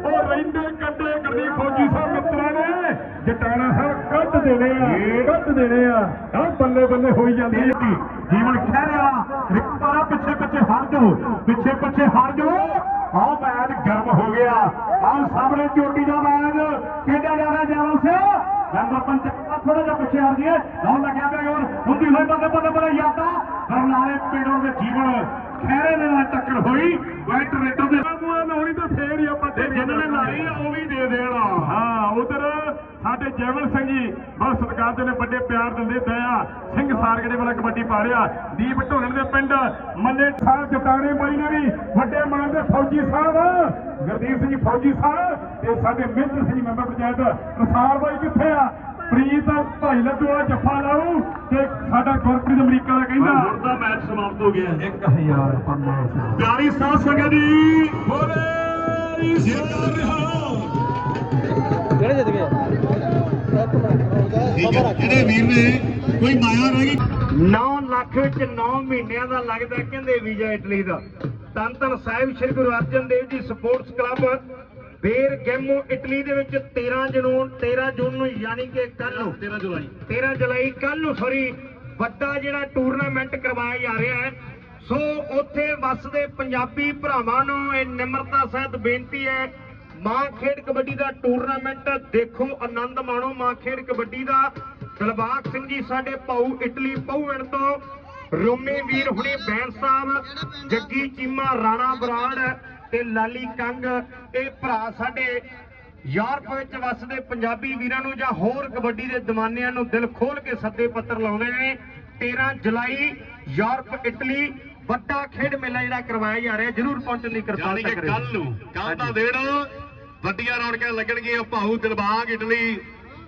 ਉਹ ਰਹਿੰਦੇ ਕੱਢੇ ਗਰਦੀ ਫੌਜੀ ਸਾਹਿਬ ਮਿੱਤਰਾਂ ਨੇ ਜਟਾਣਾ ਸਾਹਿਬ ਕੱਢ ਦੇਣੇ ਆ ਕੱਢ ਦੇਣੇ ਆ। ਆ ਬੱਲੇ ਬੱਲੇ ਹੋਈ ਜਾਂਦੀ ਹੈ। ਜੀਵਨ ਖਹਿਰੇ ਵਾਲਾ ਹਟ ਜਾਓ ਪਿੱਛੇ ਪਿੱਛੇ ਹਟ ਜਾਓ। ਆਹ ਮੈਚ ਗਰਮ ਹੋ ਗਿਆ। ਆਹ ਸਾਹਮਣੇ ਚੋਟੀ ਦਾ ਮੈਚ। ਖੇਡਿਆ ਜਾ ਰਿਹਾ ਜੈਵਲ ਸਿੰਘ ਮੈਂਬਰ ਪੰਚਾਇਤ ਥੋੜਾ ਜਿਹਾ ਪਿੱਛੇ ਹਟ ਜੀਏ ਲਾਉਣ ਲੱਗਿਆ ਪਿਆ ਹੋਰ। ਹੁੰਦੀ ਹੋਈ ਬੰਦੇ ਬੰਦੇ ਬੰਦੇ ਯਾਦਾ ਬਰਨਾਲੇ ਪੀੜੋਂ ਦੇ ਜੀਵਨ ਖੈਰੇ ਦੇ ਨਾਲ ਟੱਕਰ ਹੋਈ। ਵਾਈਟ ਰੇਟਰ ਦੇ ਮੂੰਹ ਲਾਉਣੀ ਤਾਂ ਫੇਰ ਹੀ ਆਪਾਂ ਤੇ ਜਿਨ੍ਹਾਂ ਨੇ ਲਾਈ ਉਹ ਵੀ ਦੇ ਦੇਣਾ ਹਾਂ ਉਧਰ ਸਾਡੇ ਜੈਵਲ ਸਿੰਘ ਜੀ ਬਹੁਤ ਸਤਿਕਾਰ ਦੇ ਨੇ ਵੱਡੇ ਪਿਆਰ ਦਿੰਦੇ ਦਇਆ ਸਿੰਘ ਸਾਰਗੜੇ ਵਾਲਾ ਕਬੱਡੀ ਪਾ ਰਿਹਾ ਦੀਪ ਢੋਲਣ ਦੇ ਪਿੰਡ ਮੱਲੇ ਸਾਹਿਬ ਜਟਾਣੇ ਬਾਈ ਨੇ ਵੀ ਵੱਡੇ ਮਾਨ ਦੇ ਫੌਜੀ ਸਾਹਿਬ ਗੁਰਦੀਪ ਸਿੰਘ ਫੌਜੀ ਸਾਹਿਬ ਤੇ ਸਾਡੇ ਮਿੰਦਰ ਸਿੰਘ ਮੈਂਬਰ ਪੰਚਾਇਤ ਰਸਾਲ ਬਾਈ ਕਿੱਥੇ ਆ? ਪ੍ਰੀਤ ਭਾਈ ਵਾਲਾ ਜੱਫਾ ਲਾਉ ਤੇ ਸਾਡਾ ਗੁਰਪ੍ਰੀਤ ਅਮਰੀਕਾ ਦਾ ਕਹਿੰਦਾ। ਹੁਣ ਦਾ ਮੈਚ ਸਮਾਪਤ ਹੋ ਗਿਆ। 1000 ਪੰਨੇ ਪਿਆਰੀ ਸਾਧ ਸੰਗਤ ਜੀ ਬੋਲੇ ਜੇਕਰ ਰਿਹਾ ਕਿਹੜੇ ਜਿੱਤ ਗਏ? ਠੀਕ ਹੈ। ਜਿਹੜੇ ਵੀਰ ਨੇ ਕੋਈ ਮਾਇਆ ਰਹਿ ਗਈ। 9 ਲੱਖ ਵਿੱਚ 9 ਮਹੀਨਿਆਂ ਦਾ ਲੱਗਦਾ ਕਹਿੰਦੇ ਵੀਜ਼ਾ ਇਟਲੀ ਦਾ। ਤਨ ਤਨ ਸਾਹਿਬ ਸ੍ਰੀ ਗੁਰੂ ਅਰਜਨ ਦੇਵ ਜੀ ਸਪੋਰਟਸ ਕਲੱਬ ਬੇਰ ਗੈਮੋ ਇਟਲੀ ਦੇ ਵਿੱਚ 13 ਜਨੂਨ 13 ਜੂਨ ਨੂੰ ਯਾਨੀ ਕਿ ਕੱਲ ਨੂੰ 13 ਜੁਲਾਈ। 13 ਜੁਲਾਈ ਕੱਲ ਨੂੰ ਸੌਰੀ ਵੱਡਾ ਜਿਹੜਾ ਟੂਰਨਾਮੈਂਟ ਕਰਵਾਇਆ ਜਾ ਰਿਹਾ ਹੈ। ਸੋ ਉੱਥੇ ਵਸਦੇ ਪੰਜਾਬੀ ਭਰਾਵਾਂ ਨੂੰ ਇਹ ਨਿਮਰਤਾ ਸਹਿਤ ਬੇਨਤੀ ਹੈ ਮਾਂ ਖੇਡ ਕਬੱਡੀ ਦਾ ਟੂਰਨਾਮੈਂਟ ਦੇਖੋ ਆਨੰਦ ਮਾਣੋ ਮਾਂ ਖੇਡ ਕਬੱਡੀ ਦਾ। ਦਿਲਬਾਗ ਸਿੰਘ ਜੀ ਸਾਡੇ ਭਾਊ ਇਟਲੀ ਪਹੁਵਣ ਤੋਂ ਰੋਮੇ ਵੀਰ ਹੁਣੇ ਬੈਂਸ ਸਾਹਿਬ ਜੱਗੀ ਚੀਮਾ ਰਾਣਾ ਬਰਾੜ ਤੇ ਲਾਲੀ ਕੰਗ ਇਹ ਭਰਾ ਸਾਡੇ ਯੂਰਪ ਵਿੱਚ ਵਸਦੇ ਪੰਜਾਬੀ ਵੀਰਾਂ ਨੂੰ ਜਾਂ ਹੋਰ ਕਬੱਡੀ ਦੇ ਦੀਵਾਨਿਆਂ ਨੂੰ ਦਿਲ ਖੋਲ ਕੇ ਸੱਦੇ ਪੱਤਰ ਲਾਉਂਦੇ ਨੇ। 13 ਜੁਲਾਈ ਯੂਰਪ ਇਟਲੀ ਵੱਡਾ ਖੇਡ ਮੇਲਾ ਜਿਹੜਾ ਕਰਵਾਇਆ ਜਾ ਰਿਹਾ ਜਰੂਰ ਪਹੁੰਚਣ ਦੀ ਯਾਨੀ ਕਿਰਪਾਲਤਾ ਕਿ ਕਰਿਓ ਕੱਲ ਨੂੰ ਕੱਲ ਦਾ ਦਿਨ ਵੱਡੀਆਂ ਰੌਣਕਾਂ ਲੱਗਣਗੀਆਂ, ਭਾਊ ਦਿਲਬਾਗ, ਇਟਲੀ।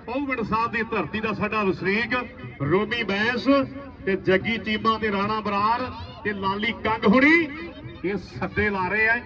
ਪੌਵੜ ਸਾਹਿਬ ਦੀ ਧਰਤੀ ਦਾ ਸਾਡਾ ਵਸਨੀਕ, ਰੋਮੀ ਬੈਂਸ ਤੇ ਜੱਗੀ ਚੀਮਾ ਤੇ ਰਾਣਾ ਬਰਾੜ ਤੇ ਲਾਲੀ ਕੰਗ ਹੁਣੀ, ਇਹ ਸੱਦੇ ਲਾ ਰਹੇ ਆ।